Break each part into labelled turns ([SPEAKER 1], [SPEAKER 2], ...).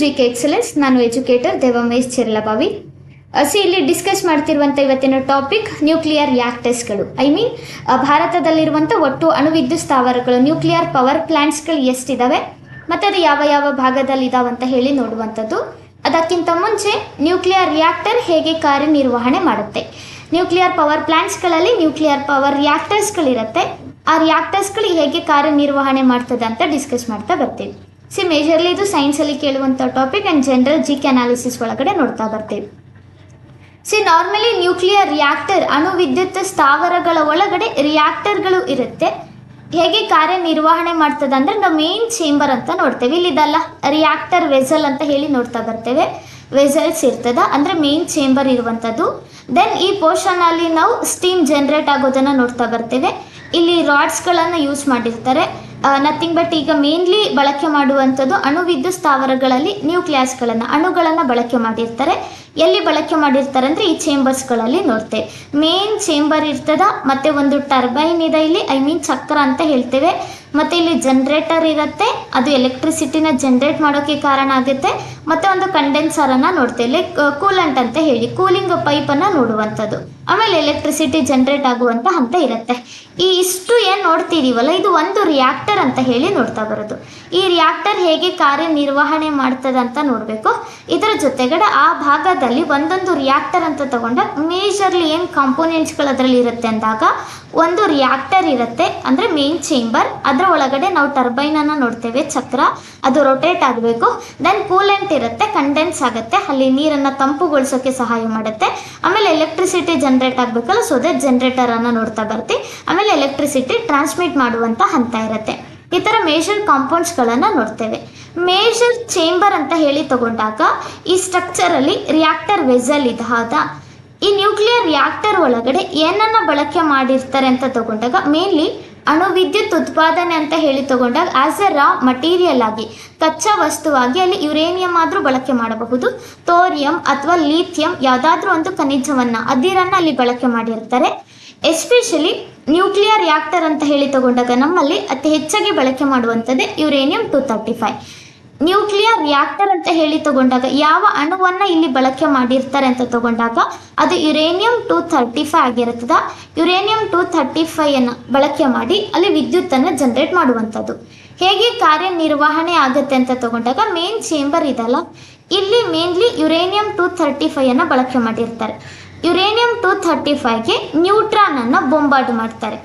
[SPEAKER 1] G K excellence, ನಾನು educator Devamesh Chirlabavi C ಇಲ್ಲಿ discuss ಮಾಡ್ತಿರುವಂಥ ಇವತ್ತಿನ ಟಾಪಿಕ್ ನ್ಯೂಕ್ಲಿಯರ್ ರಿಯಾಕ್ಟರ್ಸ್ಗಳು. ಐ ಮೀನ್ ಭಾರತದಲ್ಲಿರುವಂಥ ಒಟ್ಟು ಅಣು ವಿದ್ಯುತ್ ಸ್ಥಾವರಗಳು, ನ್ಯೂಕ್ಲಿಯರ್ ಪವರ್ ಪ್ಲಾಂಟ್ಸ್ಗಳು ಎಷ್ಟಿದಾವೆ, ಮತ್ತು ಅದು ಯಾವ ಯಾವ ಭಾಗದಲ್ಲಿ ಇದಾವಂತ ಹೇಳಿ ನೋಡುವಂಥದ್ದು. ಅದಕ್ಕಿಂತ ಮುಂಚೆ ನ್ಯೂಕ್ಲಿಯರ್ ರಿಯಾಕ್ಟರ್ ಹೇಗೆ ಕಾರ್ಯನಿರ್ವಹಣೆ ಮಾಡುತ್ತೆ? ನ್ಯೂಕ್ಲಿಯರ್ ಪವರ್ ಪ್ಲಾಂಟ್ಸ್ಗಳಲ್ಲಿ ನ್ಯೂಕ್ಲಿಯರ್ ಪವರ್ ರಿಯಾಕ್ಟರ್ಸ್ಗಳಿರುತ್ತೆ. ಆ ರಿಯಾಕ್ಟರ್ಸ್ಗಳು ಹೇಗೆ ಕಾರ್ಯನಿರ್ವಹಣೆ ಮಾಡ್ತದೆ ಅಂತ ಡಿಸ್ಕಸ್ ಮಾಡ್ತಾ ಬರ್ತೀವಿ. ಸಿ ಮೇಜರ್ಲಿ ಇದು ಸೈನ್ಸಲ್ಲಿ ಕೇಳುವಂಥ topic and general G K analysis ಒಳಗಡೆ ನೋಡ್ತಾ ಬರ್ತೀವಿ. ಸಿ ನಾರ್ಮಲಿ ನ್ಯೂಕ್ಲಿಯರ್ ರಿಯಾಕ್ಟರ್ ಅಣು ವಿದ್ಯುತ್ ಸ್ಥಾವರಗಳ ಒಳಗಡೆ ರಿಯಾಕ್ಟರ್ಗಳು ಇರುತ್ತೆ. ಹೇಗೆ ಕಾರ್ಯನಿರ್ವಹಣೆ ಮಾಡ್ತದೆ ಅಂದರೆ ನಾವು ಮೇನ್ ಚೇಂಬರ್ ಅಂತ ನೋಡ್ತೇವೆ. ಇಲ್ಲಿದಲ್ಲ ರಿಯಾಕ್ಟರ್ ವೆಸಲ್ ಅಂತ ಹೇಳಿ ನೋಡ್ತಾ ಬರ್ತೇವೆ. ವೆಸಲ್ಸ್ ಇರ್ತದ, ಅಂದರೆ ಮೇನ್ ಚೇಂಬರ್ ಇರುವಂಥದ್ದು ದೆನ್ ಈ ಪೋರ್ಷನಲ್ಲಿ ನಾವು ಸ್ಟೀಮ್ ಜನ್ರೇಟ್ ಆಗೋದನ್ನು ನೋಡ್ತಾ ಬರ್ತೇವೆ. ಇಲ್ಲಿ ರಾಡ್ಸ್ಗಳನ್ನು ಯೂಸ್ ಮಾಡಿರ್ತಾರೆ. ನಥಿಂಗ್ ಬಟ್ ಈಗ ಮೇನ್ಲಿ ಬಳಕೆ ಮಾಡುವಂಥದ್ದು ಅಣು ವಿದ್ಯುತ್ ಸ್ಥಾವರಗಳಲ್ಲಿ ನ್ಯೂಕ್ಲಿಯಾಸ್ಗಳನ್ನು ಅಣುಗಳನ್ನು ಬಳಕೆ ಮಾಡಿರ್ತಾರೆ. ಎಲ್ಲಿ ಬಳಕೆ ಮಾಡಿರ್ತಾರೆ ಅಂದರೆ ಈ ಚೇಂಬರ್ಸ್ಗಳಲ್ಲಿ ನೋಡ್ತೇವೆ. ಮೇನ್ ಚೇಂಬರ್ ಇರ್ತದ, ಮತ್ತು ಒಂದು ಟರ್ಬೈನ್ ಇದೆ ಇಲ್ಲಿ ಐ ಮೀನ್ ಚಕ್ರ ಅಂತ ಹೇಳ್ತೇವೆ. ಮತ್ತು ಇಲ್ಲಿ ಜನ್ರೇಟರ್ ಇರುತ್ತೆ. ಅದು ಎಲೆಕ್ಟ್ರಿಸಿಟಿನ ಜನ್ರೇಟ್ ಮಾಡೋಕ್ಕೆ ಕಾರಣ ಆಗುತ್ತೆ. ಮತ್ತು ಒಂದು ಕಂಡೆನ್ಸರನ್ನು ನೋಡ್ತೇವೆ ಲೈಕ್ ಕೂಲಂಟ್ ಅಂತ ಹೇಳಿ ಕೂಲಿಂಗ್ ಪೈಪನ್ನು ನೋಡುವಂಥದ್ದು. ಆಮೇಲೆ ಎಲೆಕ್ಟ್ರಿಸಿಟಿ ಜನ್ರೇಟ್ ಆಗುವಂಥ ಹಂತ ಇರುತ್ತೆ. ಈ ಇಷ್ಟು ಏನು ನೋಡ್ತಿದೀವಲ್ಲ, ಇದು ಒಂದು ರಿಯಾಕ್ಟರ್ ಅಂತ ಹೇಳಿ ನೋಡ್ತಾ ಬರೋದು. ಈ ರಿಯಾಕ್ಟರ್ ಹೇಗೆ ಕಾರ್ಯನಿರ್ವಹಣೆ ಮಾಡ್ತದೆ ಅಂತ ನೋಡಬೇಕು. ಇದರ ಜೊತೆಗಡೆ ಆ ಭಾಗದಲ್ಲಿ ಒಂದೊಂದು ರಿಯಾಕ್ಟರ್ ಅಂತ ತಗೊಂಡಾಗ ಮೇಜರ್ಲಿ ಏನು ಕಾಂಪೋನೆಂಟ್ಸ್ಗಳು ಅದರಲ್ಲಿ ಇರುತ್ತೆ ಅಂದಾಗ, ಒಂದು ರಿಯಾಕ್ಟರ್ ಇರುತ್ತೆ, ಅಂದರೆ ಮೇನ್ ಚೇಂಬರ್ ಅದರ ಒಳಗಡೆ ನಾವು ಟರ್ಬೈನನ್ನು ನೋಡ್ತೇವೆ ಚಕ್ರ. ಅದು ರೊಟೇಟ್ ಆಗಬೇಕು. ದೆನ್ ಕೂಲೆಂಟ್ ಇರುತ್ತೆ ಕಂಡೆನ್ಸ್ ಆಗುತ್ತೆ. ಅಲ್ಲಿ ನೀರನ್ನು ತಂಪುಗೊಳಿಸೋಕ್ಕೆ ಸಹಾಯ ಮಾಡುತ್ತೆ. ಆಮೇಲೆ ಎಲೆಕ್ಟ್ರಿಸಿಟಿ ಜನ್ರೇಟ್ ಆಗಬೇಕಲ್ಲ ಸೊ ದಟ್ ಜನ್ರೇಟರನ್ನು ನೋಡ್ತಾ ಬರ್ತೀವಿ ಆಮೇಲೆ ಎಲೆಕ್ಟ್ರಿಸಿಟಿ ಟ್ರಾನ್ಸ್ಮಿಟ್ ಮಾಡುವಂಥ ಹಂತ ಇರುತ್ತೆ. ಈ ಥರ ಮೇಜರ್ ಕಾಂಪೌಂಡ್ಸ್ಗಳನ್ನು ನೋಡ್ತೇವೆ. ಮೇಜರ್ ಚೇಂಬರ್ ಅಂತ ಹೇಳಿ ತಗೊಂಡಾಗ ಈ ಸ್ಟ್ರಕ್ಚರಲ್ಲಿ ರಿಯಾಕ್ಟರ್ ವೆಸಲ್ ಇದೆ ಈ ನ್ಯೂಕ್ಲಿಯರ್ ರಿಯಾಕ್ಟರ್ ಒಳಗಡೆ ಏನನ್ನು ಬಳಕೆ ಮಾಡಿರ್ತಾರೆ ಅಂತ ತಗೊಂಡಾಗ ಮೇನ್ಲಿ ಅಣು ವಿದ್ಯುತ್ ಉತ್ಪಾದನೆ ಅಂತ ಹೇಳಿ ತಗೊಂಡಾಗ ಆಸ್ ಎ ರಾ ಮಟೀರಿಯಲ್ ಆಗಿ, ಕಚ್ಚಾ ವಸ್ತುವಾಗಿ ಅಲ್ಲಿ ಯುರೇನಿಯಂ ಆದರೂ ಬಳಕೆ ಮಾಡಬಹುದು. ತೋರಿಯಂ ಅಥವಾ ಲೀಥಿಯಂ ಯಾವುದಾದ್ರೂ ಒಂದು ಖನಿಜವನ್ನು, ಅದಿರನ್ನು ಅಲ್ಲಿ ಬಳಕೆ ಮಾಡಿರ್ತಾರೆ. ಎಸ್ಪೆಷಲಿ ನ್ಯೂಕ್ಲಿಯರ್ ರಿಯಾಕ್ಟರ್ ಅಂತ ಹೇಳಿ ತಗೊಂಡಾಗ ನಮ್ಮಲ್ಲಿ ಅತಿ ಹೆಚ್ಚಾಗಿ ಬಳಕೆ ಮಾಡುವಂಥದ್ದೇ uranium two thirty five nuclear reactor ಅಂತ ಹೇಳಿ ತಗೊಂಡಾಗ ಯಾವ ಅಣುವನ್ನ ಇಲ್ಲಿ ಬಳಕೆ ಮಾಡಿರ್ತಾರೆ ಅಂತ ತಗೊಂಡಾಗ ಅದು ಯುರೇನಿಯಂ ಟು ಥರ್ಟಿ ಫೈವ್ ಆಗಿರ್ತದ ಯುರೇನಿಯಂ ಟು ಥರ್ಟಿ ಫೈವನ್ನು ಬಳಕೆ ಮಾಡಿ ಅಲ್ಲಿ ವಿದ್ಯುತ್ತನ್ನು ಜನರೇಟ್ ಮಾಡುವಂಥದ್ದು ಹೇಗೆ ಕಾರ್ಯನಿರ್ವಹಣೆ ಆಗುತ್ತೆ ಅಂತ ತಗೊಂಡಾಗ ಮೇನ್ ಚೇಂಬರ್ ಇದಲ್ಲ. ಇಲ್ಲಿ ಮೇನ್ಲಿ ಯುರೇನಿಯಂ ಟು ಥರ್ಟಿ ಫೈವನ್ನು ಬಳಕೆ ಮಾಡಿರ್ತಾರೆ. ಯುರೇನಿಯಂ ಟು ಥರ್ಟಿ ಫೈವ್ಗೆ ನ್ಯೂಟ್ರಾನನ್ನು ಬೊಂಬಾರ್ಡ್ ಮಾಡ್ತಾರೆ.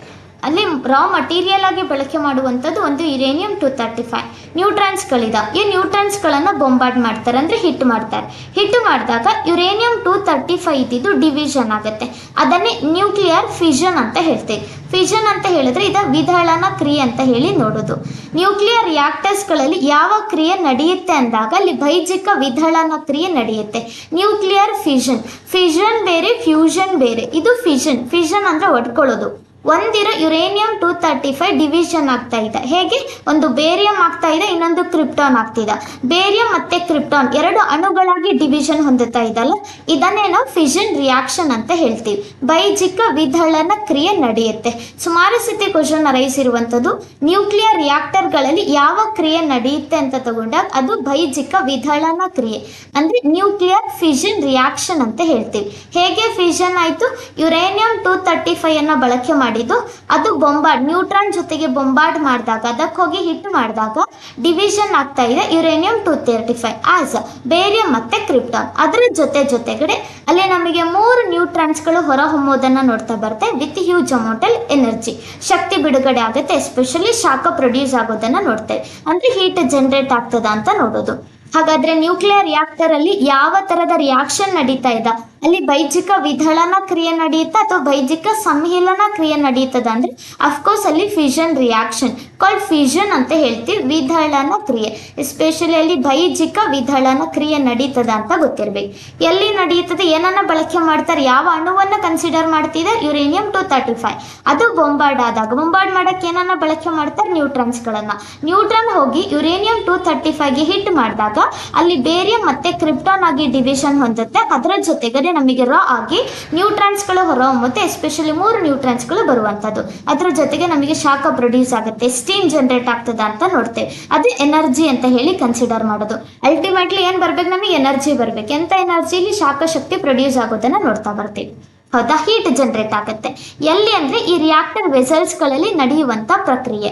[SPEAKER 1] ಅಲ್ಲಿ ರಾ ಮಟೀರಿಯಲ್ ಆಗಿ ಬಳಕೆ ಮಾಡುವಂಥದ್ದು ಒಂದು ಯುರೇನಿಯಂ ಟು ತರ್ಟಿ ಫೈವ್ ನ್ಯೂಟ್ರಾನ್ಸ್ಗಳಿದ ಈ ನ್ಯೂಟ್ರಾನ್ಸ್ಗಳನ್ನು ಬೊಂಬಾಟ್ ಮಾಡ್ತಾರೆ ಅಂದರೆ ಹಿಟ್ ಮಾಡ್ತಾರೆ. ಹಿಟ್ ಮಾಡಿದಾಗ ಯುರೇನಿಯಂ ಟು ತರ್ಟಿ ಫೈವ್ ಇದ್ದಿದ್ದು ಡಿವಿಷನ್ ಆಗುತ್ತೆ. ಅದನ್ನೇ ನ್ಯೂಕ್ಲಿಯರ್ ಫಿಷನ್ ಅಂತ ಹೇಳ್ತೀವಿ. ಫಿಷನ್ ಅಂತ ಹೇಳಿದ್ರೆ ಇದು ವಿಧಳನ ಕ್ರಿಯೆ ಅಂತ ಹೇಳಿ ನೋಡೋದು. ನ್ಯೂಕ್ಲಿಯರ್ ರಿಯಾಕ್ಟರ್ಸ್ಗಳಲ್ಲಿ ಯಾವ ಕ್ರಿಯೆ ನಡೆಯುತ್ತೆ ಅಂದಾಗ ಅಲ್ಲಿ ಭೈಜಿಕ ವಿಧಳನ ಕ್ರಿಯೆ ನಡೆಯುತ್ತೆ. ನ್ಯೂಕ್ಲಿಯರ್ ಫಿಷನ್ ಫಿಷನ್ ಬೇರೆ ಫ್ಯೂಷನ್ ಬೇರೆ. ಇದು ಫಿಷನ್ ಫಿಷನ್ ಅಂದರೆ ಒಡ್ಕೊಳ್ಳೋದು. ಒಂದಿರೋ uranium two thirty five division ಆಗ್ತಾ ಇದೆ. ಹೇಗೆ? ಒಂದು ಬೇರಿಯಂ ಆಗ್ತಾ ಇದೆ, ಇನ್ನೊಂದು ಕ್ರಿಪ್ಟಾನ್ ಆಗ್ತಿದೆ ಬೇರಿಯಂ ಮತ್ತೆ ಕ್ರಿಪ್ಟಾನ್ ಎರಡು ಅಣುಗಳಾಗಿ ಡಿವಿಷನ್ ಹೊಂದುತ್ತಾ ಇದಲ್ಲ ಇದನ್ನೇ ನಾವು ಫಿಷನ್ ರಿಯಾಕ್ಷನ್ ಅಂತ ಹೇಳ್ತೀವಿ. ಬೈಜಿಕ ವಿಧಳನ ಕ್ರಿಯೆ ನಡೆಯುತ್ತೆ. ಸುಮಾರು ಸತಿ ಕ್ವಶನ್ ರೈಸ್ ಇರುವಂಥದ್ದು ನ್ಯೂಕ್ಲಿಯರ್ ರಿಯಾಕ್ಟರ್ಗಳಲ್ಲಿ ಯಾವ ಕ್ರಿಯೆ ನಡೆಯುತ್ತೆ ಅಂತ ತಗೊಂಡಾಗ ಅದು ಬೈಜಿಕ ವಿಧಳನ ಕ್ರಿಯೆ. ಅಂದರೆ ನ್ಯೂಕ್ಲಿಯರ್ ಫಿಷನ್ ರಿಯಾಕ್ಷನ್ ಅಂತ ಹೇಳ್ತೀವಿ. ಹೇಗೆ ಫಿಷನ್ ಆಯಿತು? ಯುರೇನಿಯಂ ಟೂ ತರ್ಟಿ ಫೈವ್ ಅನ್ನ ಬಳಕೆ ಮಾಡಿದ್ದು. ಅದು ಬೊಂಬಾರ್ಡ್ ನ್ಯೂಟ್ರಾನ್ ಜೊತೆಗೆ ಬೊಂಬಾರ್ಡ್ ಮಾಡಿದಾಗ, ಅದಕ್ಕೆ ಹೋಗಿ ಹಿಟ್ ಮಾಡಿದಾಗ ಡಿವಿಷನ್ ಆಗ್ತಾ ಇದೆ. Uranium two thirty five as barium ಮತ್ತೆ ಕ್ರಿಪ್ಟಾನ್ ಅದರ ಜೊತೆ ಜೊತೆಗಡೆ ಅಲ್ಲಿ ನಮಗೆ ಮೂರು ನ್ಯೂಟ್ರಾನ್ಸ್ಗಳು ಹೊರಹೊಮ್ಮೋದನ್ನು ನೋಡ್ತಾ ಬರುತ್ತೆ ವಿತ್ ಹ್ಯೂಜ್ ಅಮೌಂಟ್ ಅಲ್ಲಿ ಎನರ್ಜಿ ಶಕ್ತಿ ಬಿಡುಗಡೆ ಆಗುತ್ತೆ ಎಸ್ಪೆಷಲಿ ಶಾಖ ಪ್ರೊಡ್ಯೂಸ್ ಆಗೋದನ್ನ ನೋಡ್ತೇವೆ ಅಂದ್ರೆ ಹೀಟ್ ಜನರೇಟ್ ಆಗ್ತದ ಅಂತ ನೋಡೋದು. ಹಾಗಾದ್ರೆ ನ್ಯೂಕ್ಲಿಯರ್ ರಿಯಾಕ್ಟರ್ ಅಲ್ಲಿ ಯಾವ ತರದ ರಿಯಾಕ್ಷನ್ ನಡೀತಾ ಇದೆ? ಅಲ್ಲಿ ಬೈಜಿಕ ವಿಧಳನ ಕ್ರಿಯೆ ನಡೆಯುತ್ತಾ ಅಥವಾ ಬೈಜಿಕ ಸಂಹಿಲನ ಕ್ರಿಯೆ ನಡೆಯುತ್ತದೆ ಅಂದ್ರೆ ಅಫ್ಕೋರ್ಸ್ ಅಲ್ಲಿ ಫಿಷನ್ ರಿಯಾಕ್ಷನ್ ಕಾಲ್ ಫಿಷನ್ ಅಂತ ಹೇಳ್ತೀವಿ, ವಿಧಳನ ಕ್ರಿಯೆ. ಎಸ್ಪೆಷಲಿ ಅಲ್ಲಿ ಬೈಜಿಕ ವಿಧಳನ ಕ್ರಿಯೆ ನಡೀತದ ಅಂತ ಗೊತ್ತಿರ್ಬೇಕು. ಎಲ್ಲಿ ನಡೆಯುತ್ತದೆ ಏನನ್ನ ಬಳಕೆ ಮಾಡ್ತಾರೆ, ಯಾವ ಅಣುವನ್ನ ಕನ್ಸಿಡರ್ ಮಾಡ್ತಿದೆ ಯುರೇನಿಯಂ ಟು ತರ್ಟಿ ಫೈವ್ ಅದು ಬೊಂಬಾರ್ಡ್ ಆದಾಗ ಬೊಂಬಾರ್ಡ್ ಮಾಡಕ್ಕೆ ಏನನ್ನ ಬಳಕೆ ಮಾಡ್ತಾರೆ ನ್ಯೂಟ್ರಾನ್ಸ್ಗಳನ್ನ ನ್ಯೂಟ್ರಾನ್ ಹೋಗಿ ಯುರೇನಿಯಂ ಟು ತರ್ಟಿ ಫೈವ್ಗೆ ಹಿಟ್ ಮಾಡಿದಾಗ, ಅಲ್ಲಿ ಬೇರೆ ಮತ್ತೆ ಕ್ರಿಪ್ಟಾನ್ ಆಗಿ ಡಿವಿಷನ್ ಹೊಂದುತ್ತೆ, ಅದರ ಜೊತೆಗೆ ನಮಗೆ ರಾ ಆಗಿ ನ್ಯೂಟ್ರಾನ್ಸ್ಗಳು ಹೊರಹೊಮ್ಮುತ್ತೆ ಎಸ್ಪೆಷಲಿ ಮೂರು ನ್ಯೂಟ್ರಾನ್ಸ್ಗಳು ಬರುವಂಥದ್ದು. ಅದರ ಜೊತೆಗೆ ನಮಗೆ ಶಾಖ ಪ್ರೊಡ್ಯೂಸ್ ಆಗುತ್ತೆ ಸ್ಟೀಮ್ ಜನರೇಟ್ ಆಗ್ತದ ಅಂತ ನೋಡ್ತೇವೆ. ಅದು ಎನರ್ಜಿ ಅಂತ ಹೇಳಿ ಕನ್ಸಿಡರ್ ಮಾಡೋದು. ಅಲ್ಟಿಮೇಟ್ಲಿ ಏನು ಬರ್ಬೇಕು ನಮಗೆ? ಎನರ್ಜಿ ಬರ್ಬೇಕು. ಎಂಥ ಎನರ್ಜಿಲಿ ಶಾಖ ಶಕ್ತಿ ಪ್ರೊಡ್ಯೂಸ್ ಆಗೋದನ್ನ ನೋಡ್ತಾ ಬರ್ತೀವಿ. ಹೌದಾ? ಹೀಟ್ ಜನರೇಟ್ ಆಗುತ್ತೆ. ಎಲ್ಲಿ ಅಂದರೆ ಈ ರಿಯಾಕ್ಟರ್ ವೆಸಲ್ಸ್ಗಳಲ್ಲಿ ನಡೆಯುವಂಥ ಪ್ರಕ್ರಿಯೆ.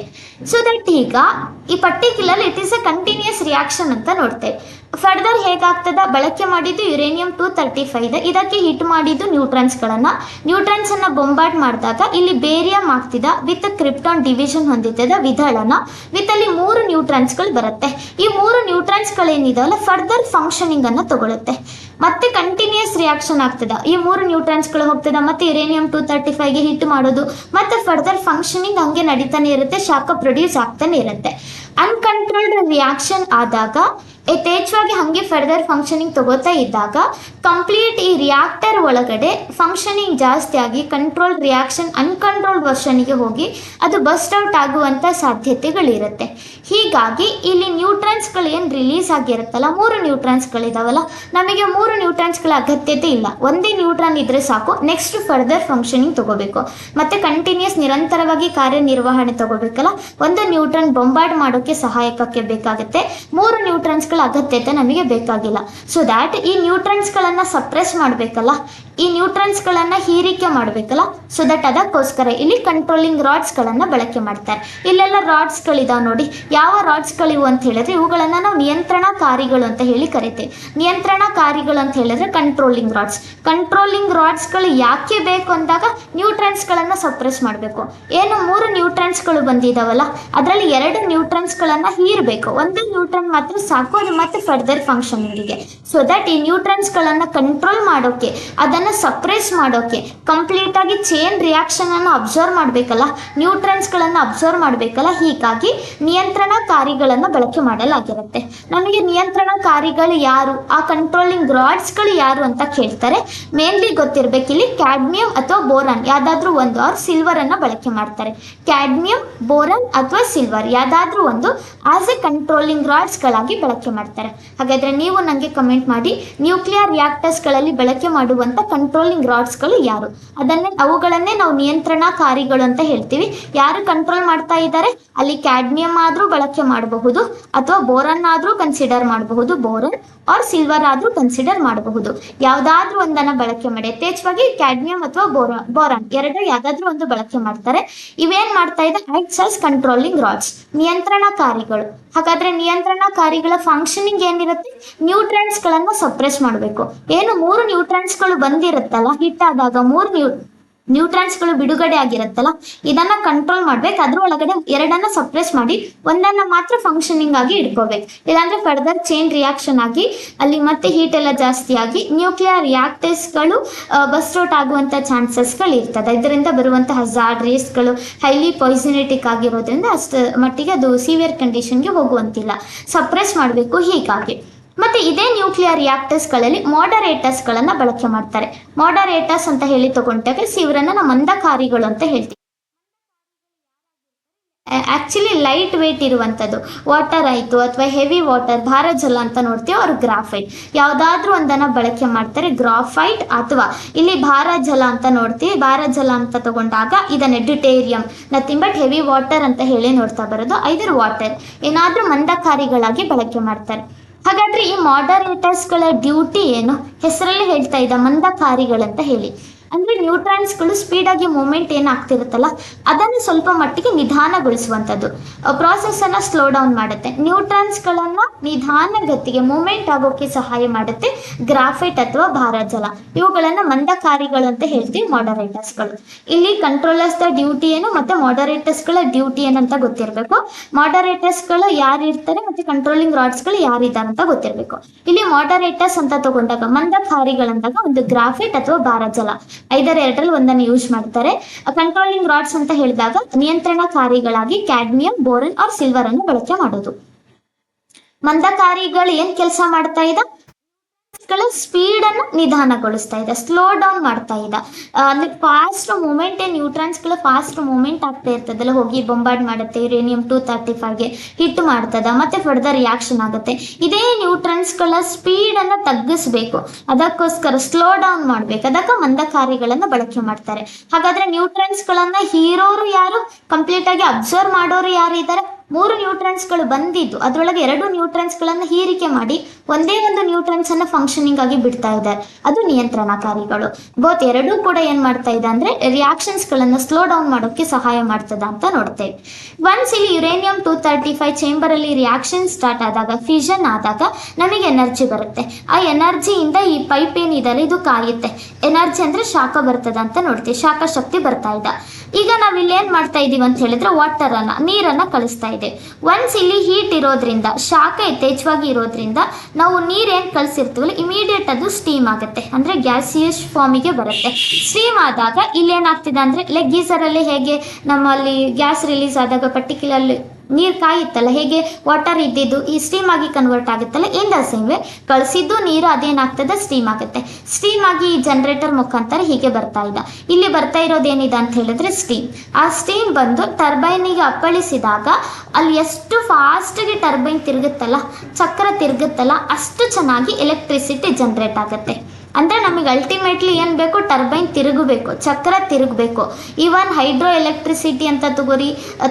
[SPEAKER 1] ಸೊ ದಟ್ ಈಗ ಈ particular it is a continuous reaction ಅಂತ ನೋಡ್ತೇವೆ. ಫರ್ದರ್ ಹೇಗಾಗ್ತದ? ಬಳಕೆ ಮಾಡಿದ್ದು ಯುರೇನಿಯಂ ಟೂ ತರ್ಟಿ ಫೈವ್ ಇದಕ್ಕೆ ಹಿಟ್ ಮಾಡಿದ್ದು ನ್ಯೂಟ್ರನ್ಸ್ಗಳನ್ನು ನ್ಯೂಟ್ರನ್ಸನ್ನು ಬೊಂಬಾಟ್ ಮಾಡಿದಾಗ ಇಲ್ಲಿ ಬೇರಿಯಂ ಆಗ್ತಿದ. ವಿತ್ ಕ್ರಿಪ್ಟಾನ್ ಡಿವಿಷನ್ ಹೊಂದಿದ್ದದ ವಿಧಳನ ವಿತ್ ಅಲ್ಲಿ ಮೂರು ನ್ಯೂಟ್ರನ್ಸ್ಗಳು ಬರುತ್ತೆ. ಈ ಮೂರು ನ್ಯೂಟ್ರನ್ಸ್ಗಳೇನಿದಾವಲ್ಲ ಫರ್ದರ್ ಫಂಕ್ಷನಿಂಗ್ ಅನ್ನು ತಗೊಳುತ್ತೆ. ಮತ್ತೆ ಕಂಟಿನ್ಯೂಸ್ ರಿಯಾಕ್ಷನ್ ಆಗ್ತದ. ಈ ಮೂರು ನ್ಯೂಟ್ರನ್ಸ್ಗಳು ಹೋಗ್ತದ. ಮತ್ತೆ ಯುರೇನಿಯಂ ಟೂ ತರ್ಟಿ ಫೈವ್ಗೆ ಹಿಟ್ ಮಾಡೋದು. ಮತ್ತೆ ಫರ್ದರ್ ಫಂಕ್ಷನಿಂಗ್ ಹಂಗೆ ನಡೀತಾನೆ ಇರುತ್ತೆ. ಶಾಖ ಪ್ರೊಡ್ಯೂಸ್ ಆಗ್ತಾನೆ ಇರುತ್ತೆ. ಅನ್ಕಂಟ್ರೋಲ್ಡ್ ರಿಯಾಕ್ಷನ್ ಆದಾಗ ಯಥೇಚ್ಛವಾಗಿ ಹಾಗೆ ಫರ್ದರ್ ಫಂಕ್ಷನಿಂಗ್ ತಗೋತಾ ಇದ್ದಾಗ ಕಂಪ್ಲೀಟ್ ಈ ರಿಯಾಕ್ಟರ್ ಒಳಗಡೆ ಫಂಕ್ಷನಿಂಗ್ ಜಾಸ್ತಿ ಆಗಿ ಕಂಟ್ರೋಲ್ ರಿಯಾಕ್ಷನ್ ಅನ್ಕಂಟ್ರೋಲ್ಡ್ ವರ್ಷನಿಗೆ ಹೋಗಿ ಅದು ಬಸ್ಟ್ ಔಟ್ ಆಗುವಂಥ ಸಾಧ್ಯತೆಗಳಿರುತ್ತೆ. ಹೀಗಾಗಿ ಇಲ್ಲಿ ನ್ಯೂಟ್ರಾನ್ಸ್ಗಳು ಏನು ರಿಲೀಸ್ ಆಗಿರುತ್ತಲ್ಲ, ಮೂರು ನ್ಯೂಟ್ರಾನ್ಸ್ಗಳಿದಾವಲ್ಲ ನಮಗೆ ಮೂರು ನ್ಯೂಟ್ರಾನ್ಸ್ಗಳ ಅಗತ್ಯತೆ ಇಲ್ಲ. ಒಂದೇ ನ್ಯೂಟ್ರಾನ್ ಇದ್ದರೆ ಸಾಕು ನೆಕ್ಸ್ಟ್ ಫರ್ದರ್ ಫಂಕ್ಷನಿಂಗ್ ತಗೋಬೇಕು. ಮತ್ತೆ ಕಂಟಿನ್ಯೂಸ್ ನಿರಂತರವಾಗಿ ಕಾರ್ಯನಿರ್ವಹಣೆ ತಗೋಬೇಕಲ್ಲ, ಒಂದು ನ್ಯೂಟ್ರನ್ ಬೊಂಬಾರ್ಡ್ ಮಾಡೋಕ್ಕೆ ಸಹಾಯಕಕ್ಕೆ ಬೇಕಾಗುತ್ತೆ. ಮೂರು ನ್ಯೂಟ್ರನ್ಸ್ಗಳ ಅಗತ್ಯತೆ ನಮಗೆ ಬೇಕಾಗಿಲ್ಲ. ಸೊ ದ್ಯಾಟ್ ಈ ನ್ಯೂಟ್ರನ್ಸ್ಗಳನ್ನು ಸಪ್ರೆಸ್ ಮಾಡಬೇಕಲ್ಲ? ಈ ನ್ಯೂಟ್ರನ್ಸ್ಗಳನ್ನು ಹೀರಿಕೆ ಮಾಡಬೇಕಲ್ಲ? ಸೊ ದಟ್ ಅದಕ್ಕೋಸ್ಕರ ಇಲ್ಲಿ ಕಂಟ್ರೋಲಿಂಗ್ ರಾಡ್ಸ್ಗಳನ್ನು ಬಳಕೆ ಮಾಡ್ತಾರೆ. ಇಲ್ಲೆಲ್ಲ ರಾಡ್ಸ್ಗಳಿದಾವೆ ನೋಡಿ. ಯಾವ ರಾಡ್ಸ್ಗಳಿವು ಅಂತ ಹೇಳಿದ್ರೆ ಇವುಗಳನ್ನು ನಾವು ನಿಯಂತ್ರಣಕಾರಿಗಳು ಅಂತ ಹೇಳಿ ಕರಿತೇವೆ. ನಿಯಂತ್ರಣಕಾರಿಗಳು ಅಂತ ಹೇಳಿದ್ರೆ ಕಂಟ್ರೋಲಿಂಗ್ ರಾಡ್ಸ್ ಕಂಟ್ರೋಲಿಂಗ್ ರಾಡ್ಸ್ಗಳು ಯಾಕೆ ಬೇಕು ಅಂದಾಗ ನ್ಯೂಟ್ರನ್ಸ್ಗಳನ್ನು ಸಪ್ರೆಸ್ ಮಾಡಬೇಕು. ಏನು ಮೂರು ನ್ಯೂಟ್ರನ್ಸ್ಗಳು ಬಂದಿದಾವಲ್ಲ? ಅದರಲ್ಲಿ ಎರಡು ನ್ಯೂಟ್ರನ್ಸ್ಗಳನ್ನು ಹೀರಬೇಕು. ಒಂದು ನ್ಯೂಟ್ರನ್ ಮಾತ್ರ ಸಾಕು, ಅದು ಮತ್ತೆ ಫರ್ದರ್ ಫಂಕ್ಷನಿಂಗಿಗೆ ಸೊ ದಟ್ ಈ ನ್ಯೂಟ್ರನ್ಸ್ಗಳನ್ನು ಕಂಟ್ರೋಲ್ ಮಾಡೋಕೆ, ಅದನ್ನು ಸಪ್ರೆಸ್ ಮಾಡೋಕ್ಕೆ ಕಂಪ್ಲೀಟ್ ಆಗಿ ಚೇನ್ ರಿಯಾಕ್ಷನ್ ಅನ್ನು ಅಬ್ಸರ್ವ್ ಮಾಡಬೇಕಲ್ಲ? ನ್ಯೂಟ್ರನ್ಸ್ಗಳನ್ನು ಅಬ್ಸರ್ವ್ ಮಾಡಬೇಕಲ್ಲ? ಹೀಗಾಗಿ ನಿಯಂತ್ರಣಕಾರಿಗಳನ್ನು ಬಳಕೆ ಮಾಡಲಾಗಿರುತ್ತೆ. ನಮಗೆ ನಿಯಂತ್ರಣಕಾರಿಗಳು ಯಾರು? ಆ ಕಂಟ್ರೋಲಿಂಗ್ ರಾಡ್ಸ್ಗಳು ಯಾರು ಅಂತ ಕೇಳ್ತಾರೆ. ಮೇನ್ಲಿ ಗೊತ್ತಿರಬೇಕು ಇಲ್ಲಿ ಕ್ಯಾಡ್ಮಿಯಂ ಅಥವಾ ಬೋರಾನ್ ಯಾವುದಾದ್ರೂ ಒಂದು ಅವ್ರು ಸಿಲ್ವರ್ ಅನ್ನ ಬಳಕೆ ಮಾಡ್ತಾರೆ. ಕ್ಯಾಡ್ಮಿಯಂ ಬೋರಾನ್ ಅಥವಾ ಸಿಲ್ವರ್ ಯಾವುದಾದ್ರೂ ಒಂದು ಆಸ್ ಎ ಕಂಟ್ರೋಲಿಂಗ್ ರಾಡ್ಸ್ಗಳಾಗಿ ಬಳಕೆ ಮಾಡ್ತಾರೆ. ಹಾಗಾದ್ರೆ ನೀವು ನನಗೆ ಕಮೆಂಟ್ ಮಾಡಿ. ನ್ಯೂಕ್ಲಿಯರ್ ರಿಯಾಕ್ಟರ್ಸ್ಗಳಲ್ಲಿ ಬಳಕೆ ಮಾಡುವಂಥ ಕಂಟ್ರೋಲಿಂಗ್ ರಾಡ್ಸ್ಗಳು ಯಾರು? ಅದನ್ನೇ ಅವುಗಳನ್ನೇ ನಾವು ನಿಯಂತ್ರಣಕಾರಿಗಳು ಅಂತ ಹೇಳ್ತೀವಿ. ಯಾರು ಕಂಟ್ರೋಲ್ ಮಾಡ್ತಾ ಇದ್ದಾರೆ? ಅಲ್ಲಿ ಕ್ಯಾಡ್ಮಿಯಂ ಆದರೂ ಬಳಕೆ ಮಾಡಬಹುದು, ಅಥವಾ ಬೋರನ್ ಆದರೂ ಕನ್ಸಿಡರ್ ಮಾಡಬಹುದು ಬೋರನ್ ಆರ್ ಸಿಲ್ವರ್ ಆದರೂ ಕನ್ಸಿಡರ್ ಮಾಡಬಹುದು. ಯಾವುದಾದ್ರೂ ಒಂದನ್ನ ಬಳಕೆ ಮಾಡಿ. ಯಥೇಚ್ಛವಾಗಿ ಕ್ಯಾಡ್ಮಿಯಂ ಅಥವಾ ಬೋರನ್ ಬೋರಾನ್ ಎರಡು ಯಾವುದಾದ್ರೂ ಒಂದು ಬಳಕೆ ಮಾಡ್ತಾರೆ. ಇವೇನ್ ಮಾಡ್ತಾ ಇದೆ? ಆಕ್ಟ್ಸ್ ಆಸ್ ಕಂಟ್ರೋಲಿಂಗ್ ರಾಡ್ಸ್ ನಿಯಂತ್ರಣಕಾರಿಗಳು. ಹಾಗಾದ್ರೆ ನಿಯಂತ್ರಣಕಾರಿಗಳ ಫಂಕ್ಷನಿಂಗ್ ಏನಿರುತ್ತೆ? ನ್ಯೂಟ್ರನ್ಸ್ಗಳನ್ನು ಸಪ್ರೆಸ್ ಮಾಡಬೇಕು. ಏನು ಮೂರು ನ್ಯೂಟ್ರನ್ಸ್ಗಳು ಬಂದಿರುತ್ತಲ್ಲ ಹಿಟ್ ಆದಾಗ ಮೂರ್ ನ್ಯೂ ನ್ಯೂಟ್ರಾನ್ಸ್ಗಳು ಬಿಡುಗಡೆ ಆಗಿರುತ್ತಲ್ಲ, ಇದನ್ನ ಕಂಟ್ರೋಲ್ ಮಾಡ್ಬೇಕು. ಅದ್ರ ಒಳಗಡೆ ಎರಡನ್ನ ಸಪ್ರೆಸ್ ಮಾಡಿ, ಒಂದನ್ನ ಮಾತ್ರ ಫಂಕ್ಷನಿಂಗ್ ಆಗಿ ಇಟ್ಕೋಬೇಕು. ಇಲ್ಲಾಂದ್ರೆ ಫರ್ದರ್ ಚೈನ್ ರಿಯಾಕ್ಷನ್ ಆಗಿ, ಅಲ್ಲಿ ಮತ್ತೆ ಹೀಟ್ ಎಲ್ಲ ಜಾಸ್ತಿ ಆಗಿ ನ್ಯೂಕ್ಲಿಯರ್ ರಿಯಾಕ್ಟರ್ಸ್ಗಳು ಬಸ್ಟ್ ಔಟ್ ಚಾನ್ಸಸ್ಗಳು ಇರ್ತದೆ. ಇದರಿಂದ ಬರುವಂತಹ ಹಜಾರ್ಡ್ ರೇಸ್ಗಳು ಹೈಲಿ ಪಾಯ್ಸನೆಟಿಕ್ ಆಗಿರೋದ್ರಿಂದ ಅಷ್ಟು ಮಟ್ಟಿಗೆ ಅದು ಸಿವಿಯರ್ ಕಂಡೀಷನ್ಗೆ ಹೋಗುವಂತಿಲ್ಲ. ಸಪ್ರೆಸ್ ಮಾಡಬೇಕು ಹೀಗಾಗಿ. ಮತ್ತೆ ಇದೇ ನ್ಯೂಕ್ಲಿಯರ್ ರಿಯಾಕ್ಟರ್ಸ್ಗಳಲ್ಲಿ ಮಾಡರೇಟರ್ಸ್ಗಳನ್ನು ಬಳಕೆ ಮಾಡ್ತಾರೆ. ಮಾಡರೇಟರ್ಸ್ ಅಂತ ಹೇಳಿ ತಗೊಂಡಾಗ ಇವರನ್ನ ನಾವು ಮಂದಕಾರಿಗಳು ಅಂತ ಹೇಳ್ತೀವಿ. ಆಕ್ಚುಲಿ ಲೈಟ್ ವೇಟ್ ಇರುವಂಥದ್ದು ವಾಟರ್ ಆಯಿತು ಅಥವಾ ಹೆವಿ ವಾಟರ್ ಭಾರ ಜಲ ಅಂತ ನೋಡ್ತೀವಿ, ಅವ್ರು ಗ್ರಾಫೈಟ್ ಯಾವುದಾದ್ರೂ ಒಂದನ್ನು ಬಳಕೆ ಮಾಡ್ತಾರೆ ಗ್ರಾಫೈಟ್ ಅಥವಾ ಇಲ್ಲಿ ಭಾರ ಜಲ ಅಂತ ನೋಡ್ತೀವಿ. ಭಾರ ಜಲ ಅಂತ ತಗೊಂಡಾಗ ಇದನ್ನ deuterium nothing but heavy water ಅಂತ ಹೇಳಿ ನೋಡ್ತಾ ಬರೋದು. ಐದರ್ ವಾಟರ್ ಏನಾದರೂ ಮಂದಕಾರಿಗಳಾಗಿ ಬಳಕೆ ಮಾಡ್ತಾರೆ. ಹಾಗಾದ್ರೆ ಈ ಮಾಡರೇಟರ್ಸ್ಗಳ ಡ್ಯೂಟಿ ಏನು? ಹೆಸರಲ್ಲಿ ಹೇಳ್ತಾ ಇದ್ದ ಮಂದಕಾರಿಗಳಂತ ಹೇಳಿ. ಅಂದ್ರೆ ನ್ಯೂಟ್ರಾನ್ಸ್ಗಳು ಸ್ಪೀಡಾಗಿ ಮೂಮೆಂಟ್ ಏನಾಗ್ತಿರುತ್ತಲ್ಲ, ಅದನ್ನು ಸ್ವಲ್ಪ ಮಟ್ಟಿಗೆ ನಿಧಾನಗೊಳಿಸುವಂತದ್ದು ಪ್ರಾಸೆಸ್ ಅನ್ನ ಸ್ಲೋ ಡೌನ್ ಮಾಡುತ್ತೆ. ನ್ಯೂಟ್ರಾನ್ಸ್ಗಳನ್ನ ನಿಧಾನಗತಿಗೆ ಮೂಮೆಂಟ್ ಆಗೋಕೆ ಸಹಾಯ ಮಾಡುತ್ತೆ ಗ್ರಾಫೈಟ್ ಅಥವಾ ಭಾರಜಲ. ಇವುಗಳನ್ನ ಮಂದಕಾರಿಗಳು ಅಂತ ಹೇಳ್ತೀವಿ ಮಾಡರೇಟರ್ಸ್ಗಳು ಇಲ್ಲಿ ಕಂಟ್ರೋಲರ್ಸ್ ದ ಡ್ಯೂಟಿ ಏನು ಮತ್ತೆ ಮಾಡರೇಟರ್ಸ್ಗಳ ಡ್ಯೂಟಿ ಏನಂತ ಗೊತ್ತಿರಬೇಕು. ಮಾಡರೇಟರ್ಸ್ಗಳು ಯಾರು ಇರ್ತಾರೆ ಮತ್ತೆ ಕಂಟ್ರೋಲಿಂಗ್ ರಾಡ್ಸ್ಗಳು ಯಾರಿದ್ದಾರೆ ಅಂತ ಗೊತ್ತಿರಬೇಕು. ಇಲ್ಲಿ ಮಾಡರೇಟರ್ಸ್ ಅಂತ ತಗೊಂಡಾಗ, ಮಂದಕಾರಿಗಳಂದಾಗ ಒಂದು ಗ್ರಾಫೈಟ್ ಅಥವಾ ಭಾರಜಲ. ಐದರ ಎರಡರಲ್ಲಿ ಒಂದನ್ನು ಯೂಸ್ ಮಾಡ್ತಾರೆ. ಕಂಟ್ರೋಲಿಂಗ್ ರಾಡ್ಸ್ ಅಂತ ಹೇಳಿದಾಗ ನಿಯಂತ್ರಣಕಾರಿಗಳಾಗಿ ಕ್ಯಾಡ್ಮಿಯಂ ಬೋರನ್ ಆರ್ ಸಿಲ್ವರ್ ಅನ್ನು ಬಳಕೆ ಮಾಡೋದು. ಮಂದಕಾರಿಗಳು ಏನ್ ಕೆಲಸ ಮಾಡ್ತಾ ಇದ್ದ ಗಳ ಸ್ಪೀಡ್ ಅನ್ನು ನಿಧಾನಗೊಳಿಸ್ತಾ ಇದೆ ಸ್ಲೋ ಡೌನ್ ಮಾಡ್ತಾ ಇದೆ. ಅಂದ್ರೆ ಫಾಸ್ಟ್ ಮೂಮೆಂಟ್ ನ್ಯೂಟ್ರಾನ್ಸ್ಗಳ ಫಾಸ್ಟ್ ಮೂಮೆಂಟ್ ಆಗ್ತಾ ಇರ್ತದಲ್ಲ, ಹೋಗಿ ಬೊಂಬಾರ್ಡ್ ಮಾಡುತ್ತೆ ಯುರೇನಿಯಂ ಟೂ ತರ್ಟಿ ಫೈವ್ಗೆ ಹಿಟ್ ಮಾಡ್ತದ, ಮತ್ತೆ ಫರ್ದರ್ ರಿಯಾಕ್ಷನ್ ಆಗುತ್ತೆ. ಇದೇ ನ್ಯೂಟ್ರಾನ್ಸ್ಗಳ ಸ್ಪೀಡ್ ಅನ್ನ ತಗ್ಗಿಸ್ಬೇಕು, ಅದಕ್ಕೋಸ್ಕರ ಸ್ಲೋ ಡೌನ್ ಮಾಡ್ಬೇಕು, ಅದಕ್ಕೆ ಮಂದಕಾರಿಗಳನ್ನ ಬಳಕೆ ಮಾಡ್ತಾರೆ. ಹಾಗಾದ್ರೆ ನ್ಯೂಟ್ರಾನ್ಸ್ ಗಳನ್ನ ಹೀರೋರು ಯಾರು? ಕಂಪ್ಲೀಟ್ ಆಗಿ ಅಬ್ಸರ್ವ್ ಮಾಡೋರು ಯಾರು ಇದಾರೆ ಮೂರು ನ್ಯೂಟ್ರನ್ಸ್ಗಳು ಬಂದಿದ್ದು, ಅದರೊಳಗೆ ಎರಡು ನ್ಯೂಟ್ರನ್ಸ್ ಗಳನ್ನ ಹೀರಿಕೆ ಮಾಡಿ ಒಂದೇ ಒಂದು ನ್ಯೂಟ್ರನ್ಸ್ ಅನ್ನ ಫಂಕ್ಷನಿಂಗ್ ಆಗಿ ಬಿಡ್ತಾ ಇದೆ. ಅದು ನಿಯಂತ್ರಣಕಾರಿಗಳು. ಬೋತ್ ಎರಡೂ ಕೂಡ ಏನ್ ಮಾಡ್ತಾ ಇದೆ ಅಂದ್ರೆ ರಿಯಾಕ್ಷನ್ಸ್ ಗಳನ್ನ ಸ್ಲೋ ಡೌನ್ ಮಾಡೋಕೆ ಸಹಾಯ ಮಾಡ್ತದ ಅಂತ ನೋಡ್ತೇವೆ. ಒನ್ಸ್ ಇಲ್ಲಿ uranium two thirty five chamber ಅಲ್ಲಿ ರಿಯಾಕ್ಷನ್ ಸ್ಟಾರ್ಟ್ ಆದಾಗ ಫ್ಯೂಷನ್ ಆದಾಗ ನಮಗೆ ಎನರ್ಜಿ ಬರುತ್ತೆ. ಆ ಎನರ್ಜಿಯಿಂದ ಈ ಪೈಪ್ ಏನಿದಲ್ಲ ಇದು ಕಾಯುತ್ತೆ. ಎನರ್ಜಿ ಅಂದ್ರೆ ಶಾಖ ಬರ್ತದ ಅಂತ ನೋಡ್ತೀವಿ. ಶಾಖ ಶಕ್ತಿ ಬರ್ತಾ ಇದೆ. ಈಗ ನಾವ್ ಇಲ್ಲಿ ಏನ್ ಮಾಡ್ತಾ ಇದೀವಿ ಅಂತ ಹೇಳಿದ್ರೆ ವಾಟರ್ ಅನ್ನ, ನೀರನ್ನ ಕಳಿಸ್ತಾ ಇದೆ. ಒನ್ಸ್ ಇಲ್ಲಿ ಹೀಟ್ ಇರೋದ್ರಿಂದ, ಶಾಖ ಯಥೇಚ್ಛವಾಗಿ ಇರೋದ್ರಿಂದ ನಾವು ನೀರೇನು ಕಲಸಿರ್ತೀವಲ್ಲ ಇಮಿಡಿಯೇಟ್ ಅದು ಸ್ಟೀಮ್ ಆಗುತ್ತೆ. ಅಂದ್ರೆ ಗ್ಯಾಸಿಯಸ್ ಫಾರ್ಮಿಗೆ ಬರುತ್ತೆ. ಸ್ಟೀಮ್ ಆದಾಗ ಇಲ್ಲಿ ಏನಾಗ್ತಿದೆ ಅಂದ್ರೆ ಲೈಕ್ ಗೀಸರ್ ಅಲ್ಲಿ ಹೇಗೆ ನಮ್ಮಲ್ಲಿ ಗ್ಯಾಸ್ ರಿಲೀಸ್ ಆದಾಗ ಪರ್ಟಿಕ್ಯುಲರ್ಲಿ ನೀರು ಕಾಯುತ್ತಲ್ಲ, ಹೇಗೆ ವಾಟರ್ ಇದ್ದಿದ್ದು ಈ ಸ್ಟೀಮ್ ಆಗಿ ಕನ್ವರ್ಟ್ ಆಗುತ್ತಲ್ಲ ಇನ್ ದ ಸೇಮ್ ವೇ ಕಳಿಸಿದ್ದು ನೀರು ಅದೇನಾಗ್ತದೆ ಸ್ಟೀಮ್ ಆಗುತ್ತೆ. ಸ್ಟೀಮ್ ಆಗಿ ಈ ಜನರೇಟರ್ ಮುಖಾಂತರ ಹೀಗೆ ಬರ್ತಾ ಇದೆ. ಇಲ್ಲಿ ಬರ್ತಾ ಇರೋದೇನಿದೆ ಅಂತ ಹೇಳಿದ್ರೆ ಸ್ಟೀಮ್ ಆ ಸ್ಟೀಮ್ ಬಂದು ಟರ್ಬೈನಿಗೆ ಅಪ್ಪಳಿಸಿದಾಗ ಅಲ್ಲಿ ಎಷ್ಟು ಫಾಸ್ಟಾಗಿ ಟರ್ಬೈನ್ ತಿರುಗುತ್ತಲ್ಲ, ಚಕ್ರ ತಿರುಗುತ್ತಲ್ಲ, ಅಷ್ಟು ಚೆನ್ನಾಗಿ ಎಲೆಕ್ಟ್ರಿಸಿಟಿ ಜನರೇಟ್ ಆಗುತ್ತೆ. ಅಂದ್ರೆ ನಮಗೆ ಅಲ್ಟಿಮೇಟ್ಲಿ ಏನು ಬೇಕು ಟರ್ಬೈನ್ ತಿರುಗಬೇಕು, ಚಕ್ರ ತಿರುಗಬೇಕು. ಈವನ್ ಹೈಡ್ರೋ ಎಲೆಕ್ಟ್ರಿಸಿಟಿ ಅಂತ ತಗೋರಿ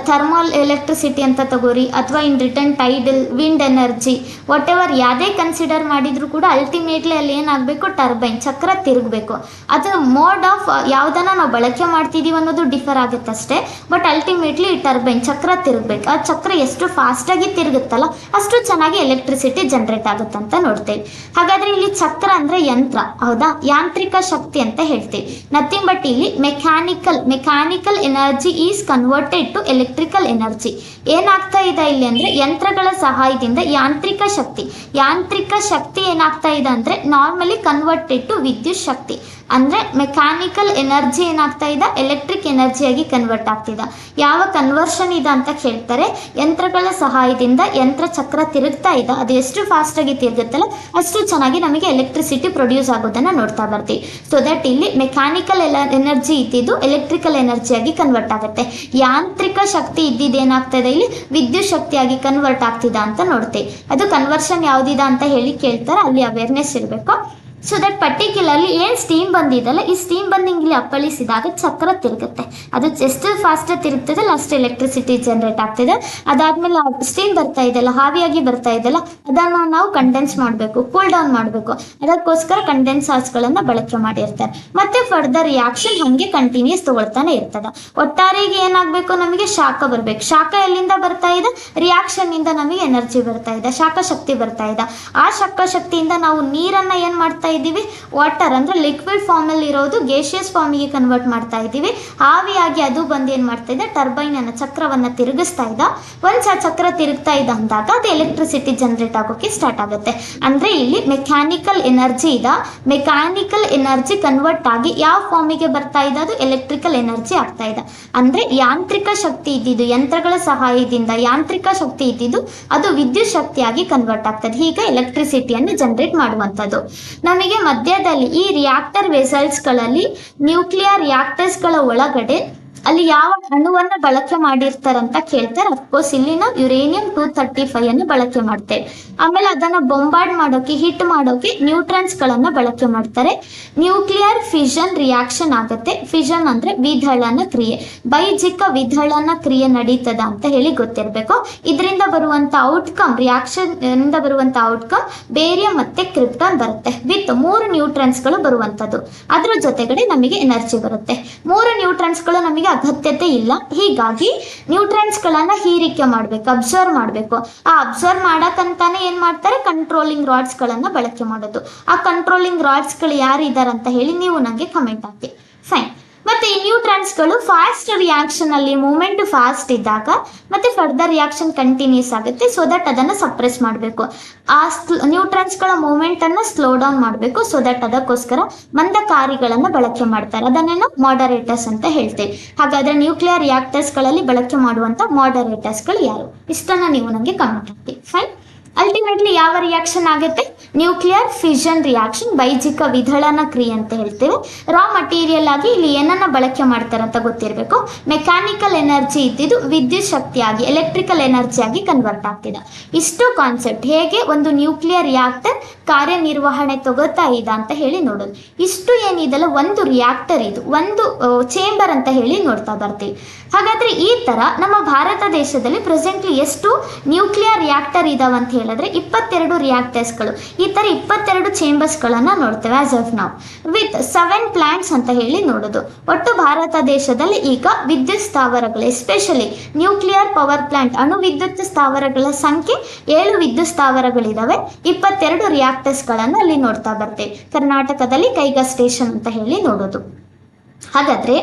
[SPEAKER 1] ಥರ್ಮಲ್ ಎಲೆಕ್ಟ್ರಿಸಿಟಿ ಅಂತ ತಗೋರಿ, ಅಥವಾ in return tidal wind energy whatever ಯಾವುದೇ ಕನ್ಸಿಡರ್ ಮಾಡಿದ್ರು ಕೂಡ ಅಲ್ಟಿಮೇಟ್ಲಿ ಅಲ್ಲಿ ಏನಾಗಬೇಕು ಟರ್ಬೈನ್ ಚಕ್ರ ತಿರುಗಬೇಕು. ಅದು ಮೋಡ್ ಆಫ್ ಯಾವುದನ್ನ ನಾವು ಬಳಕೆ ಮಾಡ್ತಿದ್ದೀವಿ ಅನ್ನೋದು ಡಿಫರ್ ಆಗುತ್ತೆ ಅಷ್ಟೇ. ಬಟ್ ಅಲ್ಟಿಮೇಟ್ಲಿ ಈ ಟರ್ಬೈನ್ ಚಕ್ರ ತಿರುಗಬೇಕು. ಆ ಚಕ್ರ ಎಷ್ಟು ಫಾಸ್ಟಾಗಿ ತಿರುಗುತ್ತಲ್ಲ, ಅಷ್ಟು ಚೆನ್ನಾಗಿ ಎಲೆಕ್ಟ್ರಿಸಿಟಿ ಜನರೇಟ್ ಆಗುತ್ತೆ ಅಂತ ನೋಡ್ತೇವೆ. ಹಾಗಾದ್ರೆ ಇಲ್ಲಿ ಚಕ್ರ ಅಂದ್ರೆ ಯಂತ್ರ. ಹೌದಾ? ಯಾಂತ್ರಿಕ ಶಕ್ತಿ ಅಂತ ಹೇಳ್ತೀವಿ. ನಥಿಂಗ್ ಬಟ್ ಇಲ್ಲಿ mechanical mechanical energy is converted to electrical energy ಏನಾಗ್ತಾ ಇದೆ ಇಲ್ಲಿ ಅಂದ್ರೆ ಯಂತ್ರಗಳ ಸಹಾಯದಿಂದ ಯಾಂತ್ರಿಕ ಶಕ್ತಿ. ಯಾಂತ್ರಿಕ ಶಕ್ತಿ ಏನಾಗ್ತಾ ಇದೆ ಅಂದ್ರೆ ನಾರ್ಮಲಿ ಕನ್ವರ್ಟೆಡ್ ಟು ವಿದ್ಯುತ್ ಶಕ್ತಿ. ಅಂದ್ರೆ ಮೆಕ್ಯಾನಿಕಲ್ ಎನರ್ಜಿ ಏನಾಗ್ತಾ ಇದೆ? ಎಲೆಕ್ಟ್ರಿಕ್ ಎನರ್ಜಿಯಾಗಿ ಕನ್ವರ್ಟ್ ಆಗ್ತಿದೆ. ಯಾವ ಕನ್ವರ್ಷನ್ ಇದೆ ಅಂತ ಕೇಳ್ತಾರೆ. ಯಂತ್ರಗಳ ಸಹಾಯದಿಂದ ಯಂತ್ರ ಚಕ್ರ ತಿರುಗ್ತಾ ಇದೆ. ಅದು ಎಷ್ಟು ಫಾಸ್ಟ್ ಆಗಿ ತಿರುಗುತ್ತಲ್ಲ, ಅಷ್ಟು ಚೆನ್ನಾಗಿ ನಮಗೆ ಎಲೆಕ್ಟ್ರಿಸಿಟಿ ಪ್ರೊಡ್ಯೂಸ್ ಆಗೋದನ್ನ ನೋಡ್ತಾ ಬರ್ತೀವಿ. ಸೊ ದಟ್ ಇಲ್ಲಿ ಮೆಕ್ಯಾನಿಕಲ್ ಎಲ್ಲ ಎನರ್ಜಿ ಇದ್ದಿದ್ದು ಎಲೆಕ್ಟ್ರಿಕಲ್ ಎನರ್ಜಿಯಾಗಿ ಕನ್ವರ್ಟ್ ಆಗುತ್ತೆ. ಯಾಂತ್ರಿಕ ಶಕ್ತಿ ಇದ್ದಿದ್ದು ಇದೆ ಇಲ್ಲಿ? ವಿದ್ಯುತ್ ಶಕ್ತಿಯಾಗಿ ಕನ್ವರ್ಟ್ ಆಗ್ತಿದೆ ಅಂತ ನೋಡ್ತೀವಿ. ಅದು ಕನ್ವರ್ಷನ್ ಯಾವುದಿದೆ ಅಂತ ಹೇಳಿ ಕೇಳ್ತಾರೆ. ಅಲ್ಲಿ ಅವೇರ್ನೆಸ್ ಇರಬೇಕು. ಸೊ ದಟ್ ಪರ್ಟಿಕ್ಯುಲರ್ಲಿ ಏನು ಸ್ಟೀಮ್ ಬಂದಿದಲ್ಲ ಈ ಸ್ಟೀಮ್ ಬಂದು ಅಪ್ಪಳಿಸಿದಾಗ ಚಕ್ರ ತಿರುಗುತ್ತೆ. ಅದು ಎಷ್ಟು ಫಾಸ್ಟ್ ತಿರುಗ್ತದೆ ಅಷ್ಟು ಎಲೆಕ್ಟ್ರಿಸಿಟಿ ಜನರೇಟ್ ಆಗ್ತದೆ. ಅದಾದ್ಮೇಲೆ ಸ್ಟೀಮ್ ಬರ್ತಾ ಇದೆಯಲ್ಲ, ಹಾವಿಯಾಗಿ ಬರ್ತಾ ಇದೆಲ್ಲ ಅದನ್ನ ನಾವು ಕಂಡೆನ್ಸ್ ಮಾಡಬೇಕು ಕೂಲ್ ಡೌನ್ ಮಾಡಬೇಕು. ಅದಕ್ಕೋಸ್ಕರ ಕಂಡೆನ್ಸರ್ಸ್ಗಳನ್ನು ಬಳಕೆ ಮಾಡಿರ್ತಾರೆ. ಮತ್ತೆ ಫರ್ದರ್ ರಿಯಾಕ್ಷನ್ ಹಾಗೆ ಕಂಟಿನ್ಯೂಸ್ ತಗೊಳ್ತಾನೆ ಇರ್ತದೆ. ಒಟ್ಟಾರೆಗೆ ಏನಾಗಬೇಕು ನಮಗೆ? ಶಾಖ ಬರಬೇಕು. ಶಾಖ ಎಲ್ಲಿಂದ ಬರ್ತಾ ಇದೆ? ರಿಯಾಕ್ಷನ್ ಇಂದ ನಮಗೆ ಎನರ್ಜಿ ಬರ್ತಾ ಇದೆ, ಶಾಖ ಶಕ್ತಿ ಬರ್ತಾ ಇದೆ. ಆ ಶಾಖ ಶಕ್ತಿಯಿಂದ ನಾವು ನೀರನ್ನ ಏನ್ ಮಾಡ್ತಾ ಇದ್ದೀವಿ ವಾಟರ್ ಅಂದ್ರೆ ಲಿಕ್ವಿಡ್ ಫಾರ್ಮ್ ಅಲ್ಲಿ ಇರೋದು ಗೇಷಿಯಸ್ ಫಾರ್ಮಿಗೆ ಕನ್ವರ್ಟ್ ಮಾಡ್ತಾ ಇದ್ದೀವಿ ಆವಿಯಾಗಿ ಅದು ಬಂದು ಏನು ಮಾಡ್ತಾ ಇದೆ ಟರ್ಬೈನ್ ಅನ್ನ, ಚಕ್ರವನ್ನ ತಿರುಗಿಸ್ತಾ ಇದ್ದ ಒಂದ್ಸ ಆ ಚಕ್ರ ತಿರುಗ್ತಾ ಇದ್ದ ಅಂದಾಗ ಅದು ಎಲೆಕ್ಟ್ರಿಸಿಟಿ ಜನರೇಟ್ ಆಗೋಕೆ ಸ್ಟಾರ್ಟ್ ಆಗುತ್ತೆ. ಅಂದ್ರೆ ಇಲ್ಲಿ ಮೆಕ್ಯಾನಿಕಲ್ ಎನರ್ಜಿ ಇದ. ಮೆಕ್ಯಾನಿಕಲ್ ಎನರ್ಜಿ ಕನ್ವರ್ಟ್ ಆಗಿ ಯಾವ ಫಾರ್ಮಿಗೆ ಬರ್ತಾ ಇದೆ? ಅದು ಎಲೆಕ್ಟ್ರಿಕಲ್ ಎನರ್ಜಿ ಆಗ್ತಾ ಇದೆ. ಅಂದ್ರೆ ಯಾಂತ್ರಿಕ ಶಕ್ತಿ ಇದ್ದಿದ್ದು, ಯಂತ್ರಗಳ ಸಹಾಯದಿಂದ ಯಾಂತ್ರಿಕ ಶಕ್ತಿ ಇದ್ದಿದ್ದು, ಅದು ವಿದ್ಯುತ್ ಶಕ್ತಿಯಾಗಿ ಕನ್ವರ್ಟ್ ಆಗ್ತದೆ. ಹೀಗೆ ಎಲೆಕ್ಟ್ರಿಸಿಟಿಯನ್ನು ಜನರೇಟ್ ಮಾಡುವಂಥದ್ದು. ನಮಗೆ ಮಧ್ಯದಲ್ಲಿ ಈ ರಿಯಾಕ್ಟರ್ ವೆಸಲ್ಸ್ಗಳಲ್ಲಿ ನ್ಯೂಕ್ಲಿಯರ್ ರಿಯಾಕ್ಟರ್ಸ್ಗಳ ಒಳಗಡೆ ಅಲ್ಲಿ ಯಾವ ಅಣುವನ್ನ ಬಳಕೆ ಮಾಡಿರ್ತಾರಂತ ಕೇಳ್ತಾರೆ. ಅಫ್ಕೋರ್ಸ್ ಇಲ್ಲಿ ನಾವು ಯುರೇನಿಯಂ ಟೂ ತರ್ಟಿ ಫೈವ್ ಅನ್ನು ಬಳಕೆ ಮಾಡ್ತೇವೆ. ಆಮೇಲೆ ಅದನ್ನ ಬೊಂಬಾರ್ಡ್ ಮಾಡೋಕೆ ಹಿಟ್ ಮಾಡೋಕೆ ನ್ಯೂಟ್ರನ್ಸ್ ಗಳನ್ನ ಬಳಕೆ ಮಾಡ್ತಾರೆ. ನ್ಯೂಕ್ಲಿಯರ್ ಫಿಷನ್ ರಿಯಾಕ್ಷನ್ ಆಗುತ್ತೆ. ಫಿಷನ್ ಅಂದ್ರೆ ವಿಧಳನ ಕ್ರಿಯೆ. ಬೈಜಿಕ ವಿಧಳನ ಕ್ರಿಯೆ ನಡೀತದ ಅಂತ ಹೇಳಿ ಗೊತ್ತಿರಬೇಕು. ಇದರಿಂದ ಬರುವಂತ ಔಟ್ಕಮ್ ರಿಯಾಕ್ಷನ್ ಇಂದ ಬರುವಂತ ಔಟ್ಕಮ್ ಬೇರಿಯಂ ಮತ್ತೆ ಕ್ರಿಪ್ಟಾನ್ ಬರುತ್ತೆ. ವಿತ್ ಮೂರು ನ್ಯೂಟ್ರನ್ಸ್ಗಳು ಬರುವಂತದ್ದು. ಅದ್ರ ಜೊತೆಗಡೆ ನಮಗೆ ಎನರ್ಜಿ ಬರುತ್ತೆ. ಮೂರು ನ್ಯೂಟ್ರನ್ಸ್ಗಳು ನಮಗೆ ಅಗತ್ಯತೆ ಇಲ್ಲ. ಹೀಗಾಗಿ ನ್ಯೂಟ್ರನ್ಸ್ ಗಳನ್ನ ಹೀರಿಕೆ ಮಾಡ್ಬೇಕು ಅಬ್ಸರ್ವ್ ಮಾಡ್ಬೇಕು. ಆ ಅಬ್ಸರ್ವ್ ಮಾಡಕ್ಕಂತಾನೆ ಏನ್ ಮಾಡ್ತಾರೆ? ಕಂಟ್ರೋಲಿಂಗ್ ರಾಡ್ಸ್ ಗಳನ್ನ ಬಳಕೆ ಮಾಡೋದು. ಆ ಕಂಟ್ರೋಲಿಂಗ್ ರಾಡ್ಸ್ಗಳು ಯಾರು ಇದಾರೆ ಅಂತ ಹೇಳಿ ನೀವು ನಂಗೆ ಕಮೆಂಟ್ ಹಾಕಿ. ಫೈನ್ ಮತ್ತೆ ಈ ನ್ಯೂಟ್ರಾನ್ಸ್ಗಳು ಫಾಸ್ಟ್ ರಿಯಾಕ್ಷನ್ ಅಲ್ಲಿ ಮೂಮೆಂಟ್ ಫಾಸ್ಟ್ ಇದ್ದಾಗ, ಮತ್ತೆ ಫರ್ದರ್ ರಿಯಾಕ್ಷನ್ ಕಂಟಿನ್ಯೂಸ್ ಆಗುತ್ತೆ ಸೊ ದಟ್ ಅದನ್ನ ಸಪ್ರೆಸ್ ಮಾಡಬೇಕು. ಆ ನ್ಯೂಟ್ರಾನ್ಸ್ಗಳ ಮೂಮೆಂಟ್ ಅನ್ನ ಸ್ಲೋ ಡೌನ್ ಮಾಡಬೇಕು ಸೊ ದಟ್ ಅದಕ್ಕೋಸ್ಕರ ಮಂದಕಾರಿಗಳನ್ನ ಬಳಕೆ ಮಾಡ್ತಾರೆ. ಅದನ್ನೇನು ಮಾಡರೇಟರ್ಸ್ ಅಂತ ಹೇಳ್ತೇವೆ. ಹಾಗಾದ್ರೆ ನ್ಯೂಕ್ಲಿಯರ್ ರಿಯಾಕ್ಟರ್ಸ್ಗಳಲ್ಲಿ ಬಳಕೆ ಮಾಡುವಂತ ಮಾಡರೇಟರ್ಸ್ಗಳು ಯಾರು? ಇಷ್ಟನ್ನ ನೀವು ನನಗೆ ಕಮೆಂಟ್ ಹಾಕಿ ಫೈನ್ ಅಲ್ಟಿಮೇಟ್ಲಿ ಯಾವ ರಿಯಾಕ್ಷನ್ ಆಗುತ್ತೆ? ನ್ಯೂಕ್ಲಿಯರ್ ಫಿಷನ್ ರಿಯಾಕ್ಷನ್ ಬೈಜಿಕ ವಿಧಳನ ಕ್ರಿಯೆ ಅಂತ ಹೇಳ್ತೇವೆ. ರಾ ಮಟೀರಿಯಲ್ ಆಗಿ ಇಲ್ಲಿ ಏನನ್ನ ಬಳಕೆ ಮಾಡ್ತಾರೆ ಅಂತ ಗೊತ್ತಿರಬೇಕು. ಮೆಕ್ಯಾನಿಕಲ್ ಎನರ್ಜಿ ಇದ್ದಿದ್ದು ವಿದ್ಯುತ್ ಶಕ್ತಿಯಾಗಿ ಎಲೆಕ್ಟ್ರಿಕಲ್ ಎನರ್ಜಿ ಆಗಿ ಕನ್ವರ್ಟ್ ಆಗ್ತಿದೆ. ಇಷ್ಟು ಕಾನ್ಸೆಪ್ಟ್ ಹೇಗೆ ಒಂದು ನ್ಯೂಕ್ಲಿಯರ್ ರಿಯಾಕ್ಟರ್ ಕಾರ್ಯನಿರ್ವಹಣೆ ತಗೋತಾ ಇದೆ ಅಂತ ಹೇಳಿ ನೋಡೋದು ಇಷ್ಟು ಏನಿದೆಲ್ಲ? ಒಂದು ರಿಯಾಕ್ಟರ್ ಇದು. ಒಂದು ಚೇಂಬರ್ ಅಂತ ಹೇಳಿ ನೋಡ್ತಾ ಬರ್ತೀವಿ. ಹಾಗಾದ್ರೆ ಈ ತರ ನಮ್ಮ ಭಾರತ ದೇಶದಲ್ಲಿ ಪ್ರೆಸೆಂಟ್ಲಿ ಎಷ್ಟು ನ್ಯೂಕ್ಲಿಯರ್ ರಿಯಾಕ್ಟರ್ ಇದಾವಂತ ಹೇಳಿದ್ರೆ ಇಪ್ಪತ್ತೆರಡು ರಿಯಾಕ್ಟರ್ಸ್ಗಳು ಈ ತರ ಇಪ್ಪತ್ತೆರಡು ಚೇಂಬರ್ಸ್ಗಳನ್ನು ನೋಡ್ತೇವೆ ಆಸ್ ಆಫ್ ನಾವು ವಿತ್ ಸೆವೆನ್ ಪ್ಲಾಂಟ್ಸ್ ಅಂತ ಹೇಳಿ ನೋಡೋದು. ಒಟ್ಟು ಭಾರತ ದೇಶದಲ್ಲಿ ಈಗ ವಿದ್ಯುತ್ ಸ್ಥಾವರಗಳು ಎಸ್ಪೆಷಲಿ ನ್ಯೂಕ್ಲಿಯರ್ ಪವರ್ ಪ್ಲಾಂಟ್ ಅಣು ವಿದ್ಯುತ್ ಸ್ಥಾವರಗಳ ಸಂಖ್ಯೆ ಏಳು ವಿದ್ಯುತ್ ಸ್ಥಾವರಗಳಿದಾವೆ. ಇಪ್ಪತ್ತೆರಡು ರಿಯಾಕ್ಟರ್ಸ್ಗಳನ್ನು ಅಲ್ಲಿ ನೋಡ್ತಾ ಬರ್ತೇವೆ. ಕರ್ನಾಟಕದಲ್ಲಿ ಕೈಗಾ ಸ್ಟೇಷನ್ ಅಂತ ಹೇಳಿ ನೋಡೋದು. ಹಾಗಾದ್ರೆ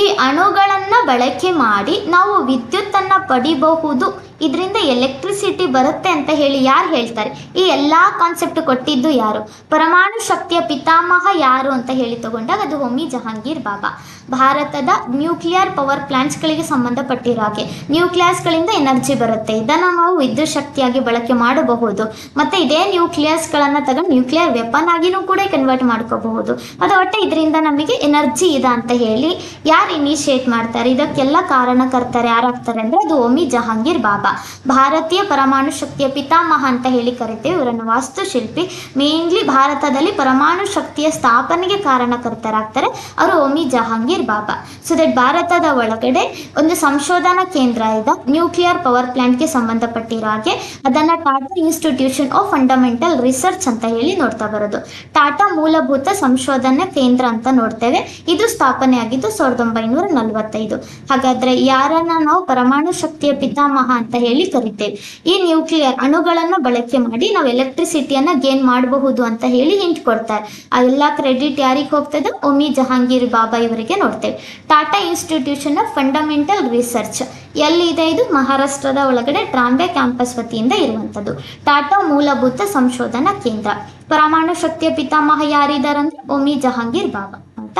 [SPEAKER 1] ಈ ಅಣುಗಳನ್ನ ಬಳಕೆ ಮಾಡಿ ನಾವು ವಿದ್ಯುತ್ತನ್ನ ಪಡಿಬಹುದು ಇದರಿಂದ ಎಲೆಕ್ಟ್ರಿಸಿಟಿ ಬರುತ್ತೆ ಅಂತ ಹೇಳಿ ಯಾರು ಹೇಳ್ತಾರೆ? ಈ ಎಲ್ಲಾ ಕಾನ್ಸೆಪ್ಟ್ ಕೊಟ್ಟಿದ್ದು ಯಾರು? ಪರಮಾಣು ಶಕ್ತಿಯ ಪಿತಾಮಹ ಯಾರು ಅಂತ ಹೇಳಿ ತಗೊಂಡಾಗ ಅದು ಹೋಮಿ ಜಹಾಂಗೀರ್ ಬಾಬಾ. ಭಾರತದ ನ್ಯೂಕ್ಲಿಯರ್ ಪವರ್ ಪ್ಲಾಂಟ್ಸ್ಗಳಿಗೆ ಸಂಬಂಧಪಟ್ಟಿರೋ ಹಾಗೆ. ನ್ಯೂಕ್ಲಿಯಸ್ಗಳಿಂದ ಎನರ್ಜಿ ಬರುತ್ತೆ. ಇದನ್ನು ನಾವು ವಿದ್ಯುತ್ ಶಕ್ತಿಯಾಗಿ ಬಳಕೆ ಮಾಡಬಹುದು. ಮತ್ತೆ ಇದೇ ನ್ಯೂಕ್ಲಿಯಸ್ಗಳನ್ನು ತಗೊಂಡು ನ್ಯೂಕ್ಲಿಯರ್ ವೆಪನ್ ಆಗಿನೂ ಕೂಡ ಕನ್ವರ್ಟ್ ಮಾಡ್ಕೋಬಹುದು. ಅದು ಒಟ್ಟೆ ಇದರಿಂದ ನಮಗೆ ಎನರ್ಜಿ ಇದೆ ಅಂತ ಹೇಳಿ ಯಾರು ಇನಿಷಿಯೇಟ್ ಮಾಡ್ತಾರೆ? ಇದಕ್ಕೆಲ್ಲ ಕಾರಣಕರ್ತಾರೆ ಯಾರಾಗ್ತಾರೆ ಅಂದ್ರೆ ಅದು ಓಮಿ ಜಹಾಂಗೀರ್ ಬಾಬಾ. ಭಾರತೀಯ ಪರಮಾಣು ಶಕ್ತಿಯ ಪಿತಾಮಹ ಅಂತ ಹೇಳಿ ಕರಿತೇವೆ. ಇವರನ್ನು ವಾಸ್ತುಶಿಲ್ಪಿ ಮೇನ್ಲಿ ಭಾರತದಲ್ಲಿ ಪರಮಾಣು ಶಕ್ತಿಯ ಸ್ಥಾಪನೆಗೆ ಕಾರಣಕರ್ತರಾಗ್ತಾರೆ. ಅವರು ಓಮಿ ಜಹಾಂಗೀರ್ ಬಾಬಾ. ಸೊ ದಟ್ ಭಾರತದ ಒಳಗಡೆ ಒಂದು ಸಂಶೋಧನಾ ಕೇಂದ್ರ ಇದೆ. ನ್ಯೂಕ್ಲಿಯರ್ ಪವರ್ ಪ್ಲಾಂಟ್ಗೆ ಸಂಬಂಧಪಟ್ಟಿರೋ ಹಾಗೆ ಅದನ್ನ Tata institution of fundamental research ಅಂತ ಹೇಳಿ ನೋಡ್ತಾ ಬರೋದು. ಟಾಟಾ ಮೂಲಭೂತ ಸಂಶೋಧನಾ ಕೇಂದ್ರ ಅಂತ ನೋಡ್ತೇವೆ. ಇದು ಸ್ಥಾಪನೆ ಆಗಿದ್ದು ಸಾವಿರದ ಒಂಬೈನೂರ ನಲವತ್ತೈದು. ಹಾಗಾದ್ರೆ ಯಾರನ್ನ ನಾವು ಪರಮಾಣು ಶಕ್ತಿಯ ಪಿತಾಮಹ ಅಂತ ಹೇಳಿ ಕರಿತೇವೆ. ಈ ನ್ಯೂಕ್ಲಿಯರ್ ಅಣುಗಳನ್ನು ಬಳಕೆ ಮಾಡಿ ನಾವು ಎಲೆಕ್ಟ್ರಿಸಿಟಿಯನ್ನ ಗೇನ್ ಮಾಡಬಹುದು ಅಂತ ಹೇಳಿ ಹಿಂಟ್ ಕೊಡ್ತಾರೆ ಎಲ್ಲ ಕ್ರೆಡಿಟ್ ಯಾರಿಗೆ ಹೋಗ್ತದೆ? ಒಮಿ ಜಹಾಂಗೀರ್ ಬಾಬಾ ಇವರಿಗೆ ನೋಡ್ತೇವೆ. Tata institution of fundamental research ಎಲ್ಲಿದೆ ಇದು? ಮಹಾರಾಷ್ಟ್ರದ ಒಳಗಡೆ ಟ್ರಾಂಬೆ ಕ್ಯಾಂಪಸ್ ವತಿಯಿಂದ ಇರುವಂಥದ್ದು. ಟಾಟಾ ಮೂಲಭೂತ ಸಂಶೋಧನಾ ಕೇಂದ್ರ. ಪರಮಾಣು ಶಕ್ತಿಯ ಪಿತಾಮಹ ಯಾರಿದಾರಂದ್ರೆ ಒಮಿ ಜಹಾಂಗೀರ್ ಬಾಬಾ ಅಂತ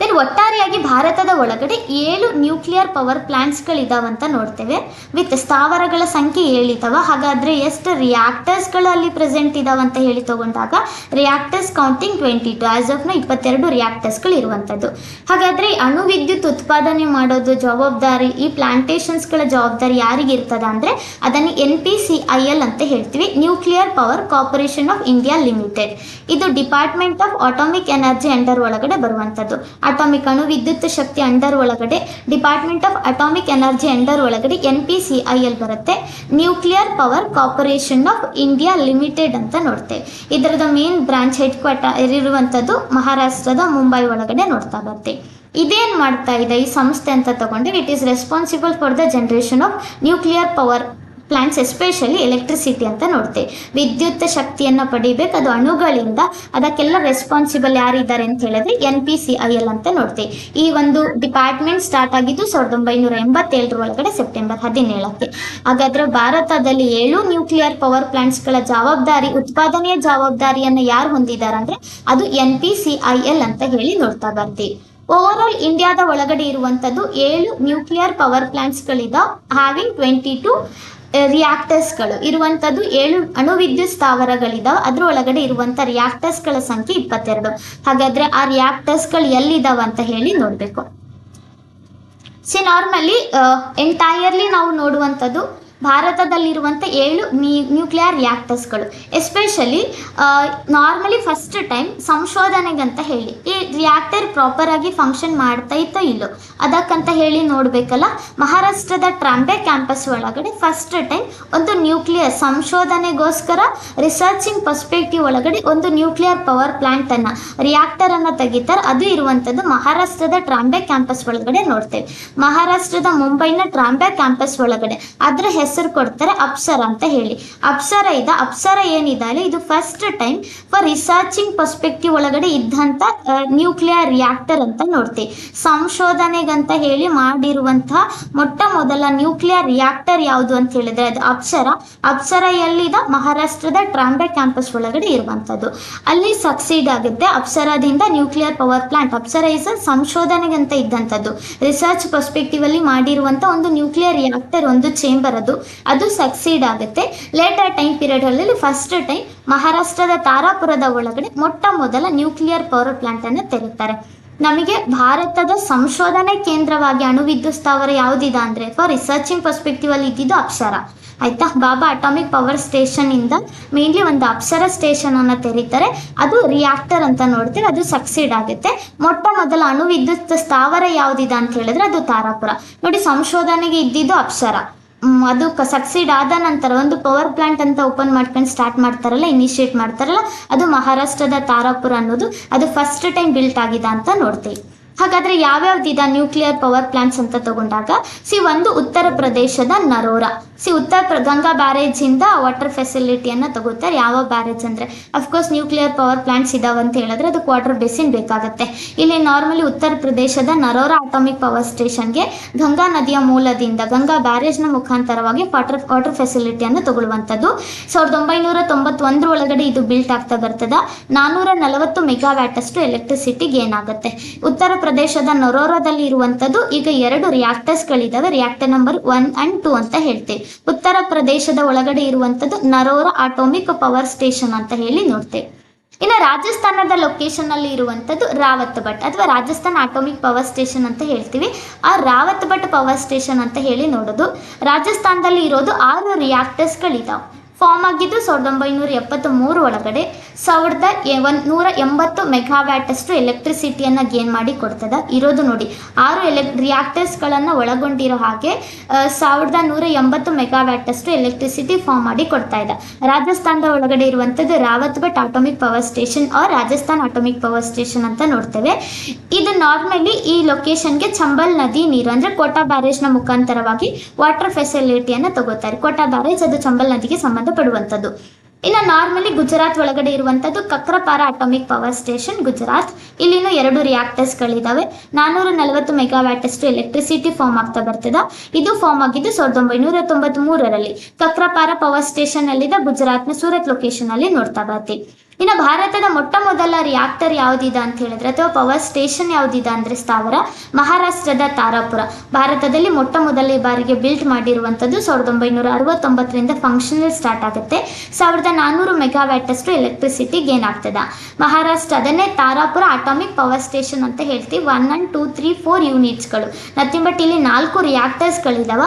[SPEAKER 1] ದೆನ್ ಒಟ್ಟಾರೆಯಾಗಿ ಭಾರತದ ಒಳಗಡೆ ಏಳು ನ್ಯೂಕ್ಲಿಯರ್ ಪವರ್ ಪ್ಲಾಂಟ್ಸ್ಗಳಿದಾವಂತ ನೋಡ್ತೇವೆ. ವಿತ್ ಸ್ಥಾವರಗಳ ಸಂಖ್ಯೆ ಏಳಿದಾವ ಹಾಗಾದ್ರೆ ಎಷ್ಟು ರಿಯಾಕ್ಟರ್ಸ್ಗಳು ಅಲ್ಲಿ ಪ್ರೆಸೆಂಟ್ ಇದಾವಂತ ಹೇಳಿ ತಗೊಂಡಾಗ reactors counting twenty two as ಆಫ್ನ ಇಪ್ಪತ್ತೆರಡು ರಿಯಾಕ್ಟರ್ಸ್ಗಳು ಇರುವಂಥದ್ದು ಹಾಗಾದ್ರೆ ಅಣು ವಿದ್ಯುತ್ ಉತ್ಪಾದನೆ ಮಾಡೋದು ಜವಾಬ್ದಾರಿ, ಈ ಪ್ಲಾಂಟೇಶನ್ಸ್ಗಳ ಜವಾಬ್ದಾರಿ ಯಾರಿಗೆ ಇರ್ತದ ಅಂದ್ರೆ ಅದನ್ನು N P C I L ಅಂತ ಹೇಳ್ತೀವಿ. Nuclear power corporation of India limited ಇದು department of atomic energy under ಒಳಗಡೆ ಬರುವಂಥದ್ದು ಅಟಾಮಿಕ್ ಅಣು ವಿದ್ಯುತ್ ಶಕ್ತಿ ಅಂಡರ್ ಒಳಗಡೆ department of atomic energy under ಒಳಗಡೆ N P C I L ಬರುತ್ತೆ. Nuclear power corporation of India limited ಅಂತ ನೋಡ್ತೇವೆ ಇದರದ ಮೇನ್ ಬ್ರಾಂಚ್ ಹೆಡ್ ಕ್ವಾರ್ಟರ್ ಇರುವಂಥದ್ದು ಮಹಾರಾಷ್ಟ್ರದ ಮುಂಬೈ ಒಳಗಡೆ ನೋಡ್ತಾ ಬರುತ್ತೆ. ಇದೇನ್ ಮಾಡ್ತಾ ಇದೆ? ಈ ಸಂಸ್ಥೆ ಅಂತ ತಗೊಂಡ್ರೆ it is responsible for the generation of nuclear power plants especially electricity ಅಂತ ನೋಡ್ತೇವೆ ವಿದ್ಯುತ್ ಶಕ್ತಿಯನ್ನು ಪಡಿಬೇಕು, ಅದು ಅಣುಗಳಿಂದ, ಅದಕ್ಕೆಲ್ಲ ರೆಸ್ಪಾನ್ಸಿಬಲ್ ಯಾರಿದ್ದಾರೆ ಅಂತ ಹೇಳಿದ್ರೆ N P C I L ಅಂತ ನೋಡ್ತೇವೆ ಈ ಒಂದು ಡಿಪಾರ್ಟ್ಮೆಂಟ್ ಸ್ಟಾರ್ಟ್ ಆಗಿದ್ದು ಸಾವಿರದ ಒಂಬೈನೂರ ಎಂಬತ್ತೇಳರ ಒಳಗಡೆ ಸೆಪ್ಟೆಂಬರ್ ಹದಿನೇಳಕ್ಕೆ. ಹಾಗಾದ್ರೆ ಭಾರತದಲ್ಲಿ ಏಳು ನ್ಯೂಕ್ಲಿಯರ್ ಪವರ್ ಪ್ಲಾಂಟ್ಸ್ಗಳ ಜವಾಬ್ದಾರಿ, ಉತ್ಪಾದನೆಯ ಜವಾಬ್ದಾರಿಯನ್ನು ಯಾರು ಹೊಂದಿದ್ದಾರೆ ಅಂದ್ರೆ ಅದು N P C I L ಅಂತ ಹೇಳಿ ನೋಡ್ತಾ ಬರ್ತೀವಿ ಓವರ್ ಆಲ್ ಇಂಡಿಯಾದ ಒಳಗಡೆ ಇರುವಂತದ್ದು ಏಳು ನ್ಯೂಕ್ಲಿಯರ್ ಪವರ್ ಪ್ಲಾಂಟ್ಸ್ಗಳಿದ ಹ್ಯಾವಿಂಗ್ ಟ್ವೆಂಟಿ ಟು ರಿಯಾಕ್ಟರ್ಸ್ಗಳು ಇರುವಂತದ್ದು ಏಳು ಅಣು ವಿದ್ಯುತ್ ಸ್ಥಾವರಗಳಿದಾವೆ ಅದ್ರ ಒಳಗಡೆ ಇರುವಂತ ರಿಯಾಕ್ಟರ್ಸ್ಗಳ ಸಂಖ್ಯೆ ಇಪ್ಪತ್ತೆರಡು. ಹಾಗಾದ್ರೆ ಆ ರಿಯಾಕ್ಟರ್ಸ್ಗಳು ಎಲ್ಲಿದಾವ ಅಂತ ಹೇಳಿ ನೋಡಬೇಕು. ಸಿ ನಾರ್ಮಲಿ ಎಂಟೈರ್ಲಿ ನಾವು ನೋಡುವಂಥದ್ದು ಭಾರತದಲ್ಲಿರುವಂಥ ಏಳು ನ್ಯೂಕ್ಲಿಯರ್ ರಿಯಾಕ್ಟರ್ಸ್ಗಳು. ಎಸ್ಪೆಷಲಿ ನಾರ್ಮಲಿ ಫಸ್ಟ್ ಟೈಮ್ ಸಂಶೋಧನೆಗಂತ ಹೇಳಿ. ಈ ರಿಯಾಕ್ಟರ್ ಪ್ರಾಪರ್ ಆಗಿ ಫಂಕ್ಷನ್ ಮಾಡ್ತಾ ಇತ್ತೋ ಇಲ್ಲೋ? ಅದಕ್ಕಂತ ಹೇಳಿ ನೋಡಬೇಕಲ್ಲ? ಮಹಾರಾಷ್ಟ್ರದ ಟ್ರಾಂಬೆ ಕ್ಯಾಂಪಸ್ ಒಳಗಡೆ ಫಸ್ಟ್ ಟೈಮ್ ಒಂದು ನ್ಯೂಕ್ಲಿಯರ್ ಸಂಶೋಧನೆಗೋಸ್ಕರ ರಿಸರ್ಚಿಂಗ್ ಪರ್ಸ್ಪೆಕ್ಟಿವ್ ಒಳಗಡೆ ಒಂದು ನ್ಯೂಕ್ಲಿಯರ್ ಪವರ್ ಪ್ಲಾಂಟ್ ಅನ್ನ, ರಿಯಾಕ್ಟರ್ ಅನ್ನ ತೆಗಿತಾರೆ. ಅದು ಇರುವಂಥದ್ದು ಮಹಾರಾಷ್ಟ್ರದ ಟ್ರಾಂಬೆ ಕ್ಯಾಂಪಸ್ ಒಳಗಡೆ ನೋಡ್ತೇವೆ. ಮಹಾರಾಷ್ಟ್ರದ ಮುಂಬೈನ ಟ್ರಾಂಬೆ ಕ್ಯಾಂಪಸ್ ಒಳಗಡೆ. ಅದ್ರ ಹೆಸರು ಕೊಡ್ತಾರೆ ಅಪ್ಸರ ಅಂತ ಹೇಳಿ. ಅಪ್ಸರ ಇದ, ಅಪ್ಸರ ಏನಿದೆ ಇದು first time for researching perspective ಒಳಗಡೆ ಇದ್ದಂಥ ನ್ಯೂಕ್ಲಿಯರ್ ರಿಯಾಕ್ಟರ್ ಅಂತ ನೋಡ್ತೀವಿ ಸಂಶೋಧನೆಗಂತ ಹೇಳಿ ಮಾಡಿರುವಂತಹ ಮೊಟ್ಟ ಮೊದಲ ನ್ಯೂಕ್ಲಿಯರ್ ರಿಯಾಕ್ಟರ್ ಯಾವುದು ಅಂತ ಹೇಳಿದ್ರೆ ಅದು ಅಪ್ಸರ. ಅಪ್ಸರ ಎಲ್ಲಿದ? ಮಹಾರಾಷ್ಟ್ರದ ಟ್ರಾಂಬೆ ಕ್ಯಾಂಪಸ್ ಒಳಗಡೆ ಇರುವಂಥದ್ದು. ಅಲ್ಲಿ ಸಕ್ಸೀಡ್ ಆಗುತ್ತೆ ಅಪ್ಸರದಿಂದ nuclear power plant Apsara is ಸಂಶೋಧನೆಗಂತ ಇದ್ದಂಥದ್ದು. ರಿಸರ್ಚ್ ಪರ್ಸ್ಪೆಕ್ಟಿವ್ ಅಲ್ಲಿ ಮಾಡಿರುವಂತ ಒಂದು ನ್ಯೂಕ್ಲಿಯರ್ ರಿಯಾಕ್ಟರ್ ಒಂದು ಚೇಂಬರ್ ಅದು. ಅದು ಸಕ್ಸೀಡ್ ಆಗುತ್ತೆ. ಲೇಟರ್ ಟೈಮ್ ಪೀರಿಯಡಲ್ಲಿ ಫಸ್ಟ್ ಟೈಮ್ ಮಹಾರಾಷ್ಟ್ರದ ತಾರಾಪುರದ ಒಳಗಡೆ ಮೊಟ್ಟ ಮೊದಲ ನ್ಯೂಕ್ಲಿಯರ್ ಪವರ್ ಪ್ಲಾಂಟ್ ಅನ್ನು ತೆರೀತಾರೆ ನಮಗೆ ಭಾರತದ ಸಂಶೋಧನೆ ಕೇಂದ್ರವಾಗಿ ಅಣುವಿದ್ಯುತ್ ಸ್ಥಾವರ ಯಾವುದಿದೆ ಅಂದ್ರೆ ಫಾರ್ ರಿಸರ್ಚಿಂಗ್ ಪರ್ಸ್ಪೆಕ್ಟಿವ್ ಅಲ್ಲಿ ಇದ್ದಿದ್ದು ಅಪ್ಸರ. ಆಯ್ತಾ? ಬಾಬಾ ಅಟಾಮಿಕ್ ಪವರ್ ಸ್ಟೇಷನ್ ಇಂದ ಮೇನ್ಲಿ ಒಂದು ಅಪ್ಸರ ಸ್ಟೇಷನ್ ಅನ್ನ ತೆರೀತಾರೆ ಅದು ರಿಯಾಕ್ಟರ್ ಅಂತ ನೋಡ್ತೀವಿ, ಅದು ಸಕ್ಸೀಡ್ ಆಗುತ್ತೆ. ಮೊಟ್ಟ ಮೊದಲ ಅಣು ವಿದ್ಯುತ್ ಸ್ಥಾವರ ಯಾವುದಿದೆ ಅಂತ ಹೇಳಿದ್ರೆ ಅದು ತಾರಾಪುರ. ನೋಡಿ, ಸಂಶೋಧನೆಗೆ ಇದ್ದಿದ್ದು ಅಪ್ಸರ. ಅದು ಸಕ್ಸೀಡ್ ಆದ ನಂತರ ಒಂದು ಪವರ್ ಪ್ಲಾಂಟ್ ಅಂತ ಓಪನ್ ಮಾಡ್ಕೊಂಡು ಸ್ಟಾರ್ಟ್ ಮಾಡ್ತಾರಲ್ಲ ಇನಿಷಿಯೇಟ್ ಮಾಡ್ತಾರಲ್ಲ, ಅದು ಮಹಾರಾಷ್ಟ್ರದ ತಾರಾಪುರ ಅನ್ನೋದು, ಅದು ಫಸ್ಟ್ ಟೈಮ್ ಬಿಲ್ಟ್ ಆಗಿದೆ ಅಂತ ನೋಡ್ತೀವಿ. ಹಾಗಾದ್ರೆ ಯಾವ್ಯಾವ್ದಿದೆ ನ್ಯೂಕ್ಲಿಯರ್ ಪವರ್ ಪ್ಲಾಂಟ್ಸ್ ಅಂತ ತಗೊಂಡಾಗ? ಸಿ, ಒಂದು ಉತ್ತರ ಪ್ರದೇಶದ ನರೋರಾ. ಸಿ, ಉತ್ತರ ಗಂಗಾ ಬ್ಯಾರೇಜಿಂದ ವಾಟರ್ ಫೆಸಿಲಿಟಿಯನ್ನು ತಗೋತಾರೆ. ಯಾವ ಬ್ಯಾರೇಜ್ ಅಂದ್ರೆ ಅಫ್ಕೋರ್ಸ್ ನ್ಯೂಕ್ಲಿಯರ್ ಪವರ್ ಪ್ಲಾಂಟ್ಸ್ ಇದಾವೆ ಅಂತ ಹೇಳಿದ್ರೆ ಅದಕ್ಕೆ ವಾಟರ್ ಬೇಸಿನ್ ಬೇಕಾಗುತ್ತೆ. ಇಲ್ಲಿ ನಾರ್ಮಲಿ ಉತ್ತರ ಪ್ರದೇಶದ ನರೋರಾ ಅಟಾಮಿಕ್ ಪವರ್ ಸ್ಟೇಷನ್ಗೆ ಗಂಗಾ ನದಿಯ ಮೂಲದಿಂದ, ಗಂಗಾ ಬ್ಯಾರೇಜ್ನ ಮುಖಾಂತರವಾಗಿ ವಾಟರ್ ವಾಟರ್ ಫೆಸಿಲಿಟಿಯನ್ನು ತಗೊಳ್ಳುವಂಥದ್ದು. ಸಾವಿರದ ಒಂಬೈನೂರ ತೊಂಬತ್ತೊಂದರ ಒಳಗಡೆ ಇದು ಬಿಲ್ಟ್ ಆಗ್ತಾ ಬರ್ತದ. ನಾನೂರ ನಲವತ್ತು ಮೆಗಾವ್ಯಾಟ್ ಅಷ್ಟು ಎಲೆಕ್ಟ್ರಿಸಿಟಿ ಗೇನ್ ಆಗುತ್ತೆ. ಉತ್ತರ ಪ್ರದೇಶದ ನರೋರಾದಲ್ಲಿ ಇರುವಂಥದ್ದು, ಈಗ ಎರಡು ರಿಯಾಕ್ಟರ್ಸ್ಗಳಿದ್ದಾವೆ reactor number one and two ಅಂತ ಹೇಳ್ತೇವೆ. ಉತ್ತರ ಪ್ರದೇಶದ ಒಳಗಡೆ ಇರುವಂತದ್ದು ನರೋರ ಆಟೋಮಿಕ್ ಪವರ್ ಸ್ಟೇಷನ್ ಅಂತ ಹೇಳಿ ನೋಡ್ತೇವೆ. ಇನ್ನು ರಾಜಸ್ಥಾನದ ಲೊಕೇಶನ್ ಅಲ್ಲಿ ಇರುವಂತದ್ದು ರಾವತ್ ಭಟ್ ಅಥವಾ ರಾಜಸ್ಥಾನ್ ಆಟೋಮಿಕ್ ಪವರ್ ಸ್ಟೇಷನ್ ಅಂತ ಹೇಳ್ತೀವಿ. ಆ ರಾವತ್ ಭಟ್ ಪವರ್ ಸ್ಟೇಷನ್ ಅಂತ ಹೇಳಿ ನೋಡೋದು. ರಾಜಸ್ಥಾನದಲ್ಲಿ ಇರೋದು ಆರು ರಿಯಾಕ್ಟರ್ಸ್ಗಳಿದಾವೆ ಫಾರ್ಮ್ ಆಗಿದ್ದು ಸಾವಿರದ ಒಂಬೈನೂರ ಎಪ್ಪತ್ತ್ ಮೂರು ಒಳಗಡೆ ಸಾವಿರದ ಒಂದ್ ನೂರ ಎಂಬತ್ತು ಮೆಗಾವ್ಯಾಟ್ ಅಷ್ಟು ಎಲೆಕ್ಟ್ರಿಸಿಟಿಯನ್ನು ಗೇನ್ ಮಾಡಿ ಕೊಡ್ತದ. ಇರೋದು ನೋಡಿ, ಆರು ಎಲೆಕ್ ರಿಯಾಕ್ಟರ್ಸ್ಗಳನ್ನು ಒಳಗೊಂಡಿರೋ ಹಾಗೆ ಸಾವಿರದ ನೂರ ಎಂಬತ್ತು ಮೆಗಾವ್ಯಾಟ್ ಅಷ್ಟು ಎಲೆಕ್ಟ್ರಿಸಿಟಿ ಫಾರ್ಮ್ ಮಾಡಿ ಕೊಡ್ತಾ ಇದೆ. ರಾಜಸ್ಥಾನದ ಒಳಗಡೆ ಇರುವಂಥದ್ದು Rawat Bhata atomic power station or Rajasthan atomic power station ಅಂತ ನೋಡ್ತೇವೆ. ಇದು ನಾರ್ಮಲಿ ಈ ಲೊಕೇಶನ್ಗೆ ಚಂಬಲ್ ನದಿ ನೀರು, ಅಂದರೆ ಕೋಟಾ ಬ್ಯಾರೇಜ್ನ ಮುಖಾಂತರವಾಗಿ ವಾಟರ್ ಫೆಸಿಲಿಟಿಯನ್ನು ತಗೋತಾರೆ. ಕೋಟಾ ಬ್ಯಾರೇಜ್ ಅದು ಚಂಬಲ್ ನದಿಗೆ ಸಂಬಂಧಪಡುವಂಥದ್ದು ಇನ್ನು ನಾರ್ಮಲಿ ಗುಜರಾತ್ ಒಳಗಡೆ ಇರುವಂಥದ್ದು Kakrapar atomic power station Gujarat. ಇಲ್ಲಿನೂ ಎರಡು ರಿಯಾಕ್ಟರ್ಸ್ಗಳಿದ್ದಾವೆ ನಾನ್ನೂರ ನಲವತ್ತು ಮೆಗಾವ್ಯಾಟ್ ಅಷ್ಟು ಎಲೆಕ್ಟ್ರಿಸಿಟಿ ಫಾರ್ಮ್ ಆಗ್ತಾ ಬರ್ತದ. ಇದು ಫಾರ್ಮ್ ಆಗಿದ್ದು ಸಾವಿರದ ಒಂಬೈನೂರ ತೊಂಬತ್ತ್ ಮೂರರಲ್ಲಿ ಕಕ್ರಪಾರ ಪವರ್ ಸ್ಟೇಷನ್ ಅಲ್ಲಿದ್ದ ಗುಜರಾತ್ನ ಸೂರತ್ ಲೊಕೇಶನ್ ಅಲ್ಲಿ ನೋಡ್ತಾ ಬರ್ತೀವಿ ಇನ್ನು ಭಾರತದ ಮೊಟ್ಟ ಮೊದಲ ರಿಯಾಕ್ಟರ್ ಯಾವುದಿದೆ ಅಂತ ಹೇಳಿದ್ರೆ, ಅಥವಾ ಪವರ್ ಸ್ಟೇಷನ್ ಯಾವುದಿದೆ ಅಂದ್ರೆ ಸ್ಥಾವರ, ಮಹಾರಾಷ್ಟ್ರದ ತಾರಾಪುರ. ಭಾರತದಲ್ಲಿ ಮೊಟ್ಟ ಮೊದಲ ಬಾರಿಗೆ ಬಿಲ್ಟ್ ಮಾಡಿರುವಂಥದ್ದು ಸಾವಿರದ ಒಂಬೈನೂರ ಅರವತ್ತೊಂಬತ್ತರಿಂದ ಫಂಕ್ಷನಲ್ ಸ್ಟಾರ್ಟ್ ಆಗುತ್ತೆ. ಸಾವಿರದ ನಾನ್ನೂರು ಮೆಗಾವ್ಯಾಟ್ ಅಷ್ಟು ಎಲೆಕ್ಟ್ರಿಸಿಟಿ ಗೇನ್ ಆಗ್ತದೆ. ಮಹಾರಾಷ್ಟ್ರ, ಅದನ್ನೇ ತಾರಾಪುರ ಅಟಾಮಿಕ್ ಪವರ್ ಸ್ಟೇಷನ್ ಅಂತ ಹೇಳ್ತೀವಿ. One and two three four ಯೂನಿಟ್ಸ್ಗಳು nothing but ಇಲ್ಲಿ ನಾಲ್ಕು ರಿಯಾಕ್ಟರ್ಸ್ಗಳಿದಾವ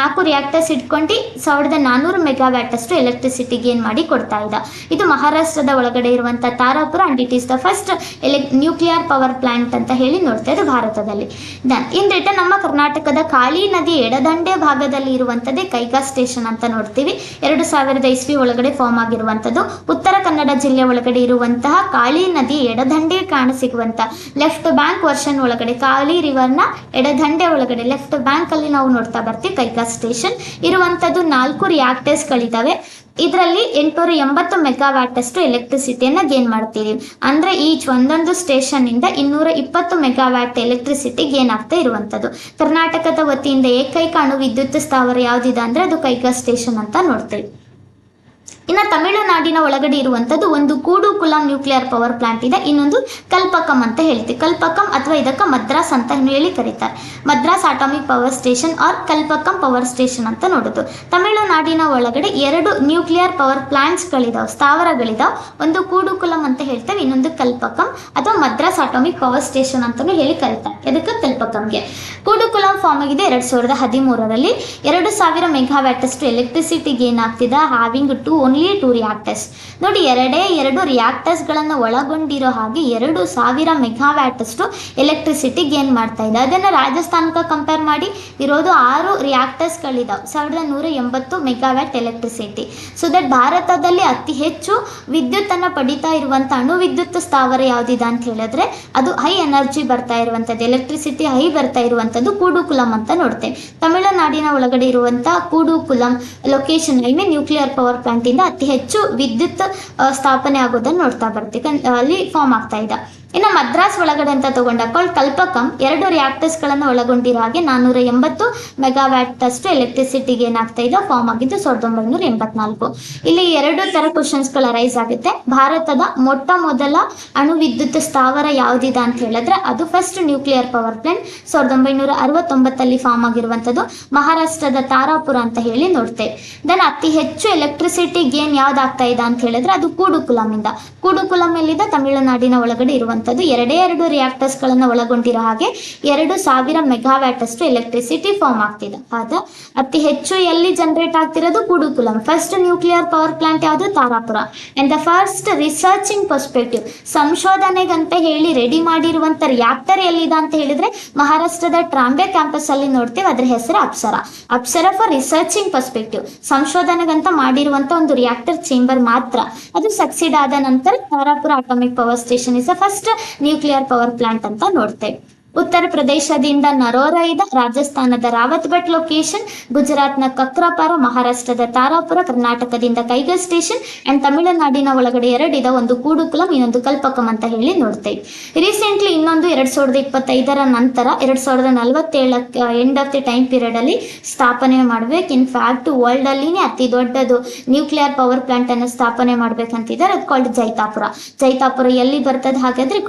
[SPEAKER 1] ನಾಲ್ಕು ರಿಯಾಕ್ಟರ್ಸ್ ಇಟ್ಕೊಂಡು ಸಾವಿರದ ನಾನ್ನೂರು ಮೆಗಾವ್ಯಾಟ್ ಅಷ್ಟು ಎಲೆಕ್ಟ್ರಿಸಿಟಿ ಗೇನ್ ಮಾಡಿ ಕೊಡ್ತಾ ಇದ್ದ. ಇದು ಮಹಾರಾಷ್ಟ್ರದ ಒಳಗಡೆ ಇರುವಂಥ Tarapur and it is the first ಎಲೆ ನ್ಯೂಕ್ಲಿಯರ್ ಪವರ್ ಪ್ಲಾಂಟ್ ಅಂತ ಹೇಳಿ ನೋಡ್ತಾ ಇದ್ದು ಭಾರತದಲ್ಲಿ. ದನ್ ಇನ್ ನಮ್ಮ ಕರ್ನಾಟಕದ ಕಾಳಿ ನದಿ ಎಡದಂಡೆ ಭಾಗದಲ್ಲಿ ಇರುವಂಥದ್ದೇ ಕೈಗಾ ಸ್ಟೇಷನ್ ಅಂತ ನೋಡ್ತೀವಿ. ಎರಡು ಸಾವಿರದ ಇಸ್ವಿ ಒಳಗಡೆ ಫಾರ್ಮ್ ಆಗಿರುವಂತದ್ದು. ಉತ್ತರ ಕನ್ನಡ ಜಿಲ್ಲೆ ಒಳಗಡೆ ಇರುವಂತಹ ಕಾಳಿ ನದಿ ಎಡದಂಡೆ ಕಾಣಸಿಗುವಂಥ ಲೆಫ್ಟ್ ಬ್ಯಾಂಕ್ ವರ್ಷನ್ ಒಳಗಡೆ, ಕಾಳಿ ರಿವರ್ನ ಎಡದಂಡೆ ಒಳಗಡೆ ಲೆಫ್ಟ್ ಬ್ಯಾಂಕ್ ಅಲ್ಲಿ ನಾವು ನೋಡ್ತಾ ಬರ್ತೀವಿ ಕೈಗಾ ಸ್ಟೇಷನ್ ಇರುವಂತದ್ದು ನಾಲ್ಕು ರಿಯಾಕ್ಟರ್ಸ್ಗಳಿದ್ದಾವೆ ಇದರಲ್ಲಿ ಎಂಟುನೂರ ಎಂಬತ್ತು ಮೆಗಾವ್ಯಾಟ್ ಅಷ್ಟು ಎಲೆಕ್ಟ್ರಿಸಿಟಿಯನ್ನು ಗೇನ್ ಮಾಡ್ತೀವಿ ಅಂದ್ರೆ ಈಚ್ ಒಂದೊಂದು ಸ್ಟೇಷನ್ ಇಂದ ಇನ್ನೂರ ಇಪ್ಪತ್ತು ಮೆಗಾವ್ಯಾಟ್ ಎಲೆಕ್ಟ್ರಿಸಿಟಿ ಗೇನ್ ಆಗ್ತಾ ಇರುವಂತದ್ದು ಕರ್ನಾಟಕದ ವತಿಯಿಂದ ಏಕೈಕ ಅಣು ವಿದ್ಯುತ್ ಸ್ಥಾವರ ಯಾವುದಿದೆ ಅಂದ್ರೆ ಅದು ಕೈಗಾ ಸ್ಟೇಷನ್ ಅಂತ ನೋಡ್ತೀವಿ. ಇನ್ನು ತಮಿಳುನಾಡಿನ ಒಳಗಡೆ ಇರುವಂಥದ್ದು ಒಂದು ಕೂಡುಕುಲಂ ನ್ಯೂಕ್ಲಿಯರ್ ಪವರ್ ಪ್ಲಾಂಟ್ ಇದೆ. ಇನ್ನೊಂದು ಕಲ್ಪಕಂ ಅಂತ ಹೇಳ್ತೀವಿ. ಕಲ್ಪಕಂ ಅಥವಾ ಇದಕ್ಕೆ ಮದ್ರಾಸ್ ಅಂತ ಹೇಳಿ ಕರೀತಾರೆ. Madras atomic power station or Kalpakkam power station ಅಂತ ನೋಡೋದು. ತಮಿಳುನಾಡಿನ ಒಳಗಡೆ ಎರಡು ನ್ಯೂಕ್ಲಿಯರ್ ಪವರ್ ಪ್ಲಾಂಟ್ಸ್ಗಳಿದಾವೆ ಸ್ಥಾವರಗಳಿದಾವೆ. ಒಂದು ಕೂಡುಕುಲಂ ಅಂತ ಹೇಳ್ತೇವೆ, ಇನ್ನೊಂದು ಕಲ್ಪಕಂ ಅಥವಾ ಮದ್ರಾಸ್ ಅಟಾಮಿಕ್ ಪವರ್ ಸ್ಟೇಷನ್ ಅಂತಲೂ ಹೇಳಿ ಕರೀತಾರೆ. ಇದಕ್ಕೆ ಕಲ್ಪಕಂಗೆ. ಕೂಡುಕುಲಂ ಫಾರ್ಮ್ ಆಗಿದೆ ಎರಡು ಸಾವಿರದ ಹದಿಮೂರರಲ್ಲಿ. ಎರಡು ಸಾವಿರ ಮೆಗಾವ್ಯಾಟ್ ಅಷ್ಟು ಎಲೆಕ್ಟ್ರಿಸಿಟಿ ಗೇನ್ ಆಗ್ತಿದೆ. Having two only two reactors ನೋಡಿ, ಎರಡೇ ಎರಡು ರಿಯಾಕ್ಟರ್ಸ್ಗಳನ್ನು ಒಳಗೊಂಡಿರೋ ಹಾಗೆ ಎರಡು ಸಾವಿರ ಮೆಗಾವ್ಯಾಟ್ ಅಷ್ಟು ಎಲೆಕ್ಟ್ರಿಸಿಟಿ ಗೇನ್ ಮಾಡ್ತಾ ಇದೆ. ಅದನ್ನು ರಾಜಸ್ಥಾನಕ್ಕೆ ಕಂಪೇರ್ ಮಾಡಿ, ಇರೋದು ಆರು ರಿಯಾಕ್ಟರ್ಸ್ಗಳಿದ್ದಾವೆ ಸಾವಿರದ ನೂರ ಎಂಬತ್ತು ಮೆಗಾವ್ಯಾಟ್ ಎಲೆಕ್ಟ್ರಿಸಿಟಿ ಸೊ ದಟ್ ಭಾರತದಲ್ಲಿ ಅತಿ ಹೆಚ್ಚು ವಿದ್ಯುತ್ತನ್ನು ಪಡಿತಾ ಇರುವಂಥ ಅಣು ವಿದ್ಯುತ್ ಸ್ಥಾವರ ಯಾವುದಿದೆ ಅಂತ ಹೇಳಿದ್ರೆ, ಅದು ಹೈ ಎನರ್ಜಿ ಬರ್ತಾ ಇರುವಂಥದ್ದು ಎಲೆಕ್ಟ್ರಿಸಿಟಿ ಹೈ ಬರ್ತಾ ಇರುವಂಥದ್ದು ಕೂಡುಕುಲಂ ಅಂತ ನೋಡ್ತೇವೆ. ತಮಿಳುನಾಡಿನ ಒಳಗಡೆ ಇರುವಂಥ Kudankulam location I mean nuclear power plant ಇಂದ ಅತಿ ಹೆಚ್ಚು ವಿದ್ಯುತ್ ಸ್ಥಾಪನೆ ಆಗೋದನ್ನ ನೋಡ್ತಾ ಬರ್ತೀವಿ. ಅಲ್ಲಿ ಫಾರ್ಮ್ ಆಗ್ತಾ ಇದೆ. ಇನ್ನು ಮದ್ರಾಸ್ ಒಳಗಡೆ ಅಂತ ತಗೊಂಡಾಗ ಕಲ್ಪಕಂ ಎರಡು ರಿಯಾಕ್ಟರ್ಸ್ಗಳನ್ನು ಒಳಗೊಂಡಿರೋ ಹಾಗೆ ನಾನ್ನೂರ ಎಂಬತ್ತು ಮೆಗಾವ್ಯಾಟ್ ಅಷ್ಟು ಎಲೆಕ್ಟ್ರಿಸಿಟಿಗೆ ಏನಾಗ್ತಾ ಇದೆ ಫಾರ್ಮ್ ಆಗಿದ್ದು ಸಾವಿರದ ಒಂಬೈನೂರ ಎಂಬತ್ನಾಲ್ಕು. ಇಲ್ಲಿ ಎರಡು ತರ ಕ್ವಶನ್ಸ್ಗಳ ರೈಸ್ ಆಗುತ್ತೆ. ಭಾರತದ ಮೊಟ್ಟ ಮೊದಲ ಅಣು ವಿದ್ಯುತ್ ಸ್ಥಾವರ ಯಾವ್ದಿದೆ ಅಂತ ಹೇಳಿದ್ರೆ ಅದು ಫಸ್ಟ್ ನ್ಯೂಕ್ಲಿಯರ್ ಪವರ್ ಪ್ಲಾಂಟ್ ಸಾವಿರದ ಒಂಬೈನೂರ ಅರವತ್ತೊಂಬತ್ತಲ್ಲಿ ಫಾರ್ಮ್ ಆಗಿರುವಂತದ್ದು ಮಹಾರಾಷ್ಟ್ರದ ತಾರಾಪುರ ಅಂತ ಹೇಳಿ ನೋಡ್ತೇವೆ ದೆನ್ ಅತಿ ಹೆಚ್ಚು ಎಲೆಕ್ಟ್ರಿಸಿಟಿ ಗೇನ್ ಯಾವ್ದಾಗ್ತಾ ಇದೆ ಅಂತ ಹೇಳಿದ್ರೆ ಅದು ಕೂಡುಕುಲಂ ಇಂದ. ಕೂಡುಕುಲಂ ಎಲ್ಲಿದೆ? ತಮಿಳುನಾಡಿನ ಒಳಗಡೆ ಇರುವಂತದ್ದು ಎರಡೇ ಎರಡು ರಿಯಾಕ್ಟರ್ಸ್ ಗಳನ್ನ ಒಳಗೊಂಡಿರೋ ಹಾಗೆ ಎರಡು ಸಾವಿರ ಮೆಗಾವ್ಯಾಟ್ ಅಷ್ಟು ಎಲೆಕ್ಟ್ರಿಸಿಟಿ ಫಾರ್ಮ್ ಆಗ್ತಿದೆ. ಆದ ಅತಿ ಹೆಚ್ಚು ಎಲ್ಲಿ ಜನರೇಟ್ ಆಗ್ತಿರೋದು? Kudankulam. First nuclear power plant ಯಾವುದು? Tarapur. And the first researching perspective ಸಂಶೋಧನೆಗಂತ ಹೇಳಿ ರೆಡಿ ಮಾಡಿರುವಂತ ರಿಯಾಕ್ಟರ್ ಎಲ್ಲಿದೆ ಅಂತ ಹೇಳಿದ್ರೆ ಮಹಾರಾಷ್ಟ್ರದ ಟ್ರಾಂಬೆ ಕ್ಯಾಂಪಸ್ ಅಲ್ಲಿ ನೋಡ್ತೇವೆ. ಅದ್ರ ಹೆಸರು Apsara. Apsara for researching perspective ಸಂಶೋಧನೆಗಂತ ಮಾಡಿರುವಂತ ಒಂದು ರಿಯಾಕ್ಟರ್ ಚೇಂಬರ್ ಮಾತ್ರ. ಅದು ಸಕ್ಸೀಡ್ ಆದ ನಂತರ Tarapur atomic power station is a first nuclear power plant ಅಂತ ನೋಡ್ತೇವೆ ಉತ್ತರ ಪ್ರದೇಶದಿಂದ ನರೋರಾ ಇದೆ ರಾಜಸ್ಥಾನದ ರಾವತ್ ಭಟ್ ಲೊಕೇಶನ್ ಗುಜರಾತ್ನ ಕಕ್ರಾಪಾರ ಮಹಾರಾಷ್ಟ್ರದ ತಾರಾಪುರ, ಕರ್ನಾಟಕದಿಂದ ಕೈಗಲ್ ಸ್ಟೇಷನ್ ಅಂಡ್ ತಮಿಳುನಾಡಿನ ಒಳಗಡೆ ಎರಡಿದ ಒಂದು ಕೂಡುಕುಲಂ ಇನ್ನೊಂದು ಕಲ್ಪಕಂ ಅಂತ ಹೇಳಿ ನೋಡ್ತೇವೆ ರೀಸೆಂಟ್ಲಿ ಇನ್ನೊಂದು ಎರಡ್ ಸಾವಿರದ ಇಪ್ಪತ್ತೈದರ ನಂತರ, ಎರಡ್ ಸಾವಿರದ ನಲವತ್ತೇಳಕ್ಕೆ end of the time period ಅಲ್ಲಿ ಸ್ಥಾಪನೆ ಮಾಡ್ಬೇಕು. ಇನ್ ಫ್ಯಾಕ್ಟ್ ವರ್ಲ್ಡ್ ಅಲ್ಲಿನೇ ಅತಿ ದೊಡ್ಡದು ನ್ಯೂಕ್ಲಿಯರ್ ಪವರ್ ಪ್ಲಾಂಟ್ ಅನ್ನು ಸ್ಥಾಪನೆ ಮಾಡ್ಬೇಕಂತಿದ್ದಾರೆ. ಅದು ಕಾಲ್ಡ್ ಜೈತಾಪುರ. ಜೈತಾಪುರ ಎಲ್ಲಿ ಬರ್ತದೆ ಹಾಗಾದ್ರೆ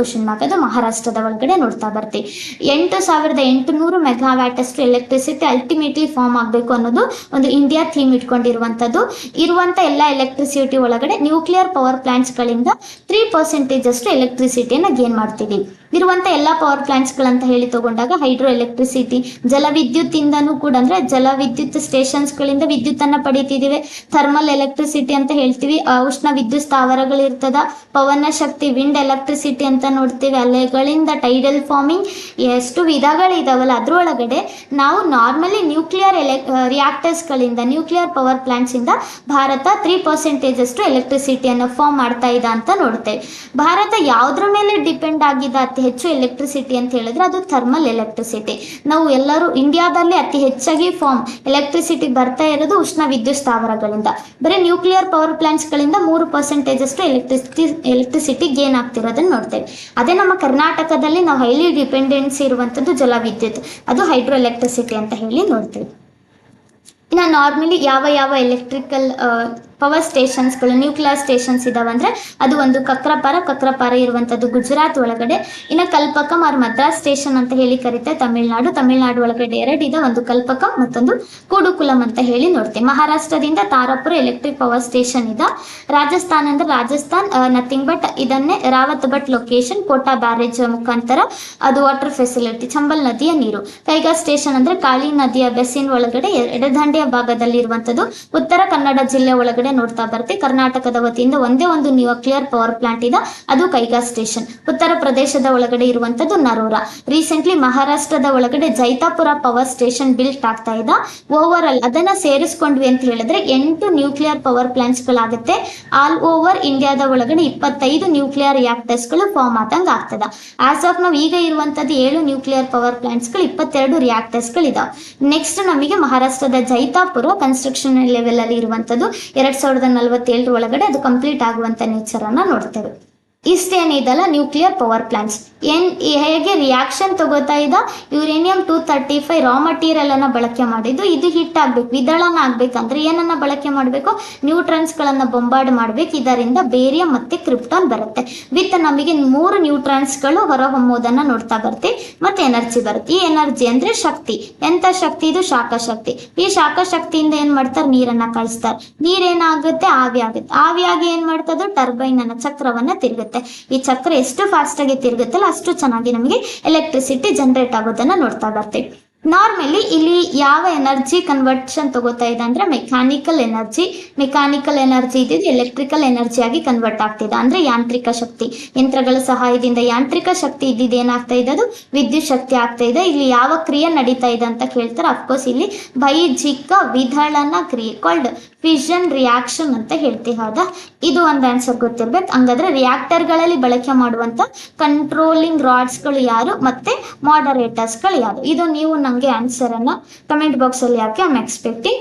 [SPEAKER 1] ಅದು ಮಹಾರಾಷ್ಟ್ರದ ಒಳಗಡೆ ನೋಡ್ತಾ ಬರ್ತೀವಿ ಎಂಟು ಸಾವಿರದ ಎಂಟುನೂರು ಮೆಗಾವ್ಯಾಟ್ ಅಷ್ಟು ಎಲೆಕ್ಟ್ರಿಸಿಟಿ ಅಲ್ಟಿಮೇಟ್ಲಿ ಫಾರ್ಮ್ ಆಗಬೇಕು ಅನ್ನೋದು ಒಂದು ಇಂಡಿಯಾ ಥೀಮ್ ಇಟ್ಕೊಂಡಿರುವಂಥದ್ದು. ಇರುವಂಥ ಎಲ್ಲ ಎಲೆಕ್ಟ್ರಿಸಿಟಿ ಒಳಗಡೆ ನ್ಯೂಕ್ಲಿಯರ್ ಪವರ್ ಪ್ಲಾಂಟ್ಸ್ಗಳಿಂದ ತ್ರೀ ಪರ್ಸೆಂಟೇಜ್ ಅಷ್ಟು ಎಲೆಕ್ಟ್ರಿಸಿಟಿಯನ್ನು ಗೇನ್ ಮಾಡ್ತಿದ್ದೀವಿ ಇರುವಂಥ ಎಲ್ಲ ಪವರ್ ಪ್ಲಾಂಟ್ಸ್ಗಳಂತ ಹೇಳಿ ತಗೊಂಡಾಗ ಹೈಡ್ರೋ ಎಲೆಕ್ಟ್ರಿಸಿಟಿ ಜಲವಿದ್ಯುತ್ತಿಂದನೂ ಕೂಡ ಅಂದ್ರೆ ಜಲವಿದ್ಯುತ್ ವಿದ್ಯುತ್ ಅನ್ನ ಪಡಿತಿದ್ದೀವಿ ಥರ್ಮಲ್ ಎಲೆಕ್ಟ್ರಿಸಿಟಿ ಅಂತ ಹೇಳ್ತೀವಿ. ಉಷ್ಣ ವಿದ್ಯುತ್ ಸ್ಥಾವರಗಳಿರ್ತದ. ಪವನ ಶಕ್ತಿ ವಿಂಡ್ ಎಲೆಕ್ಟ್ರಿಸಿಟಿ ಅಂತ ನೋಡ್ತೀವಿ. ಅಲೆಗಳಿಂದ ಟೈಡಲ್ ಫಾರ್ಮಿಂಗ್ ಎಷ್ಟು ವಿಧಗಳಿದಾವಲ್ಲ ಅದ್ರೊಳಗಡೆ ನಾವು ನಾರ್ಮಲಿ ನ್ಯೂಕ್ಲಿಯರ್ ಎಲೆ ರಿಯಾಕ್ಟರ್ಸ್ಗಳಿಂದ ನ್ಯೂಕ್ಲಿಯರ್ ಪವರ್ ಪ್ಲಾಂಟ್ಸಿಂದ ಭಾರತ ತ್ರೀ ಪರ್ಸೆಂಟೇಜ್ ಅಷ್ಟು ಎಲೆಕ್ಟ್ರಿಸಿಟಿಯನ್ನು ಫಾರ್ಮ್ ಮಾಡ್ತಾ ಇದೆ ಅಂತ ನೋಡ್ತೇವೆ. ಭಾರತ ಯಾವುದ್ರ ಮೇಲೆ ಡಿಪೆಂಡ್ ಆಗಿದೆ ಅತಿ ಹೆಚ್ಚು ಎಲೆಕ್ಟ್ರಿಸಿಟಿ ಅಂತ ಹೇಳಿದ್ರೆ ಅದು ಥರ್ಮಲ್ ಎಲೆಕ್ಟ್ರಿಸಿಟಿ ನಾವು ಎಲ್ಲರೂ ಇಂಡಿಯಾದಲ್ಲಿ ಅತಿ ಹೆಚ್ಚಾಗಿ ಫಾರ್ಮ್ ಎಲೆಕ್ಟ್ರಿಸಿಟಿ ಬರ್ತಾ ಇರೋದು ಉಷ್ಣ ವಿದ್ಯುತ್ ಸ್ಥಾವರಗಳಿಂದ. ಬರೀ ನ್ಯೂಕ್ಲಿಯರ್ ಪವರ್ ಪ್ಲಾಂಟ್ಸ್ಗಳಿಂದ ಮೂರು ಪರ್ಸೆಂಟೇಜ್ ಅಷ್ಟು ಎಲೆಕ್ಟ್ರಿಸಿಟಿ ಎಲೆಕ್ಟ್ರಿಸಿಟಿ ಗೇನ್ ಆಗ್ತಿರೋದನ್ನ ನೋಡ್ತೇವೆ. ಅದೇ ನಮ್ಮ ಕರ್ನಾಟಕದಲ್ಲಿ ನಾವು ಹೈಲಿ ಡಿಪೆಂಡೆನ್ಸಿ ಇರುವಂಥದ್ದು ಜಲವಿದ್ಯುತ್. ಅದು ಹೈಡ್ರೋ ಎಲೆಕ್ಟ್ರಿಸಿಟಿ ಅಂತ ಹೇಳಿ ನೋಡ್ತೇವೆ. ಇನ್ನು ನಾರ್ಮಲಿ ಯಾವ ಯಾವ ಎಲೆಕ್ಟ್ರಿಕಲ್ ಪವರ್ ಸ್ಟೇಷನ್ಸ್ಗಳು ನ್ಯೂಕ್ಲಿಯರ್ ಸ್ಟೇಷನ್ಸ್ ಇದಾವಂದ್ರೆ ಅದು ಒಂದು ಕಕ್ರಪಾರ ಕಕ್ರಪಾರ ಇರುವಂತದ್ದು ಗುಜರಾತ್ ಒಳಗಡೆ. ಇನ್ನು ಕಲ್ಪಕಂ ಆರ್ ಮದ್ರಾಸ್ ಸ್ಟೇಷನ್ ಅಂತ ಹೇಳಿ ಕರೀತಾರೆ ತಮಿಳ್ನಾಡು. ತಮಿಳ್ನಾಡು ಒಳಗಡೆ ಎರಡಿದೆ ಒಂದು ಕಲ್ಪಕಂ ಮತ್ತೊಂದು ಕೂಡುಕುಲಂ ಅಂತ ಹೇಳಿ ನೋಡ್ತೀವಿ ಮಹಾರಾಷ್ಟ್ರದಿಂದ ತಾರಾಪುರ ಎಲೆಕ್ಟ್ರಿಕ್ ಪವರ್ ಸ್ಟೇಷನ್ ಇದೆ. ರಾಜಸ್ಥಾನ ಅಂದ್ರೆ ರಾಜಸ್ಥಾನ್ ನಥಿಂಗ್ ಬಟ್ ಇದನ್ನೇ ರಾವತ್ ಭಟ್ ಲೊಕೇಶನ್ ಕೋಟಾ ಬ್ಯಾರೇಜ್ ಮುಖಾಂತರ ಅದು ವಾಟರ್ ಫೆಸಿಲಿಟಿ ಚಂಬಲ್ ನದಿಯ ನೀರು. ಕೈಗಾ ಸ್ಟೇಷನ್ ಅಂದ್ರೆ ಕಾಳಿ ನದಿಯ ಬೆಸಿನ್ ಒಳಗಡೆ ಎಡದಂಡೆಯ ಭಾಗದಲ್ಲಿ ಇರುವಂತದ್ದು ಉತ್ತರ ಕನ್ನಡ ಜಿಲ್ಲೆ ಒಳಗಡೆ ನೋಡ್ತಾ ಬರ್ತೀವಿ ಕರ್ನಾಟಕದ ವತಿಯಿಂದ ಒಂದೇ ಒಂದು ನ್ಯೂಕ್ಲಿಯರ್ ಪವರ್ ಪ್ಲಾಂಟ್ ಇದೆ. ಅದು ಕೈಗಾ ಸ್ಟೇಷನ್ ಉತ್ತರ ಪ್ರದೇಶದ ಒಳಗಡೆ ಇರುವಂತದ್ದು ನರೋರಾ. ರೀಸೆಂಟ್ಲಿ ಮಹಾರಾಷ್ಟ್ರದ ಒಳಗಡೆ ಜೈತಾಪುರ ಪವರ್ ಸ್ಟೇಷನ್ ಬಿಲ್ಟ್ ಆಗ್ತಾ ಇದೆ. ಓವರ್ ಆಲ್ ಅದನ್ನ ಸೇರಿಸ್ಕೊಂಡ್ವಿ ಅಂತ ಹೇಳಿದ್ರೆ ಎಂಟು ನ್ಯೂಕ್ಲಿಯರ್ ಪವರ್ ಪ್ಲಾಂಟ್ಸ್ ಗಳಾಗುತ್ತೆ. ಆಲ್ ಓವರ್ ಇಂಡಿಯಾದ ಒಳಗಡೆ ಇಪ್ಪತ್ತೈದು ನ್ಯೂಕ್ಲಿಯರ್ ರಿಯಾಕ್ಟರ್ಸ್ಗಳು ಫಾರ್ಮ್ ಆದಂಗ ಆಗ್ತದ. ಆಸ್ ಆಫ್ ನಾವು ಈಗ ಇರುವಂತದ್ದು ಏಳು ನ್ಯೂಕ್ಲಿಯರ್ ಪವರ್ ಪ್ಲಾಂಟ್ಸ್ಗಳು ಇಪ್ಪತ್ತೆರಡು ರಿಯಾಕ್ಟರ್ಸ್ ಗಳಿದಾವೆ. ನೆಕ್ಸ್ಟ್ ನಮಗೆ ಮಹಾರಾಷ್ಟ್ರದ ಜೈತಾಪುರ ಕನ್ಸ್ಟ್ರಕ್ಷನ್ ಲೆವೆಲ್ ಅಲ್ಲಿ ಇರುವಂತದ್ದು ಎರಡ್ ಸಾವಿರದ ನಲವತ್ತೇಳರ ಒಳಗಡೆ ಅದು ಕಂಪ್ಲೀಟ್ ಆಗುವಂತ ನೇಚರ್ ಅನ್ನ ನೋಡ್ತೇವೆ. ಇಷ್ಟೇನಿದಲ್ಲ ನ್ಯೂಕ್ಲಿಯರ್ ಪವರ್ ಪ್ಲಾಂಟ್ಸ್ ಏನ್ ಹೇಗೆ ರಿಯಾಕ್ಷನ್ ತಗೋತಾ ಇದ್ದ? Uranium two thirty five raw material ಅನ್ನ ಬಳಕೆ ಮಾಡಿದ್ದು. ಇದು ಹಿಟ್ ಆಗ್ಬೇಕು, ವಿದಳನ ಆಗ್ಬೇಕಂದ್ರೆ ಏನನ್ನ ಬಳಕೆ ಮಾಡಬೇಕು? ನ್ಯೂಟ್ರನ್ಸ್ಗಳನ್ನ ಬೊಂಬಾರ್ಡ್ ಮಾಡ್ಬೇಕು. ಇದರಿಂದ ಬೇರಿಯಂ ಮತ್ತೆ ಕ್ರಿಪ್ಟಾನ್ ಬರುತ್ತೆ. ವಿತ್ ನಮಗೆ ಮೂರು ನ್ಯೂಟ್ರಾನ್ಸ್ಗಳು ಹೊರಹೊಮ್ಮೋದನ್ನ ನೋಡ್ತಾ ಬರ್ತೀವಿ ಮತ್ತೆ ಎನರ್ಜಿ ಬರುತ್ತೆ. ಈ ಎನರ್ಜಿ ಅಂದ್ರೆ ಶಕ್ತಿ. ಎಂತ ಶಕ್ತಿ? ಇದು ಶಾಖ ಶಕ್ತಿ ಈ ಶಾಖ ಶಕ್ತಿಯಿಂದ ಏನ್ ಮಾಡ್ತಾರೆ? ನೀರನ್ನ ಕಳಿಸ್ತಾರೆ. ನೀರೇನಾಗುತ್ತೆ ಆವಿ ಆಗುತ್ತೆ. ಆವಿಯಾಗಿ ಏನ್ ಮಾಡ್ತದೋ? ಟರ್ಬೈನ್ ಅನ್ನ, ಚಕ್ರವನ್ನ ತಿರುಗುತ್ತೆ. ಈ ಚಕ್ರ ಎಷ್ಟು ಫಾಸ್ಟ್ ಆಗಿ ತಿರುಗುತ್ತಲ್ಲ ಅಷ್ಟು ಚೆನ್ನಾಗಿ ನಮಗೆ ಎಲೆಕ್ಟ್ರಿಸಿಟಿ ಜನರೇಟ್ ಆಗೋದನ್ನ ನೋಡ್ತಾ ಬರ್ತೀವಿ. ನಾರ್ಮಲಿ ಇಲ್ಲಿ ಯಾವ ಎನರ್ಜಿ ಕನ್ವರ್ಷನ್ ತಗೋತಾ ಇದೆ ಅಂದ್ರೆ ಮೆಕ್ಯಾನಿಕಲ್ ಎನರ್ಜಿ ಮೆಕ್ಯಾನಿಕಲ್ ಎನರ್ಜಿ ಇದ್ದಿದ್ದು ಎಲೆಕ್ಟ್ರಿಕಲ್ ಎನರ್ಜಿ ಆಗಿ ಕನ್ವರ್ಟ್ ಆಗ್ತಿದೆ. ಅಂದ್ರೆ ಯಾಂತ್ರಿಕ ಶಕ್ತಿ. ಯಂತ್ರಗಳ ಸಹಾಯದಿಂದ ಯಾಂತ್ರಿಕ ಶಕ್ತಿ ಇದ್ದಿದ್ದು ಏನಾಗ್ತಾ ಇದೆ? ಅದು ವಿದ್ಯುತ್ ಶಕ್ತಿ ಆಗ್ತಾ ಇದೆ. ಇಲ್ಲಿ ಯಾವ ಕ್ರಿಯೆ ನಡೀತಾ ಇದೆ ಅಂತ ಕೇಳ್ತಾರೆ. ಅಫ್ಕೋರ್ಸ್ ಇಲ್ಲಿ ಬೈಜಿಕ ವಿಧಳನ ಕ್ರಿಯೆ ಕಾಲ್ಡ್ ಫಿಷನ್ ರಿಯಾಕ್ಷನ್ ಅಂತ ಹೇಳ್ತೀವಿ ಹೌದಾ ಇದು ಒಂದು ಆನ್ಸರ್ ಗೊತ್ತಿರ್ಬೇಕು. ಹಂಗಾದ್ರೆ ರಿಯಾಕ್ಟರ್ಗಳಲ್ಲಿ ಬಳಕೆ ಮಾಡುವಂತ ಕಂಟ್ರೋಲಿಂಗ್ ರಾಡ್ಸ್ಗಳು ಯಾರು? ಮತ್ತೆ ಮಾಡರೇಟರ್ಸ್ಗಳು ಯಾರು? ಇದು ನೀವು ನನಗೆ ಆನ್ಸರನ್ನು ಕಮೆಂಟ್ ಬಾಕ್ಸಲ್ಲಿ ಹಾಕಿ ಆಮ್ ಎಕ್ಸ್ಪೆಕ್ಟಿಂಗ್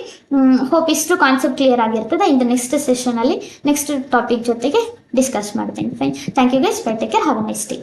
[SPEAKER 1] ಹೋಪ್ ಇಷ್ಟು ಕಾನ್ಸೆಪ್ಟ್ ಕ್ಲಿಯರ್ ಆಗಿರ್ತದೆ. ಇನ್ ದ ನೆಕ್ಸ್ಟ್ ಸೆಷನಲ್ಲಿ ನೆಕ್ಸ್ಟ್ ಟಾಪಿಕ್ ಜೊತೆಗೆ ಡಿಸ್ಕಸ್ ಮಾಡ್ತೀನಿ. Fine thank you guys bye take care have a nice day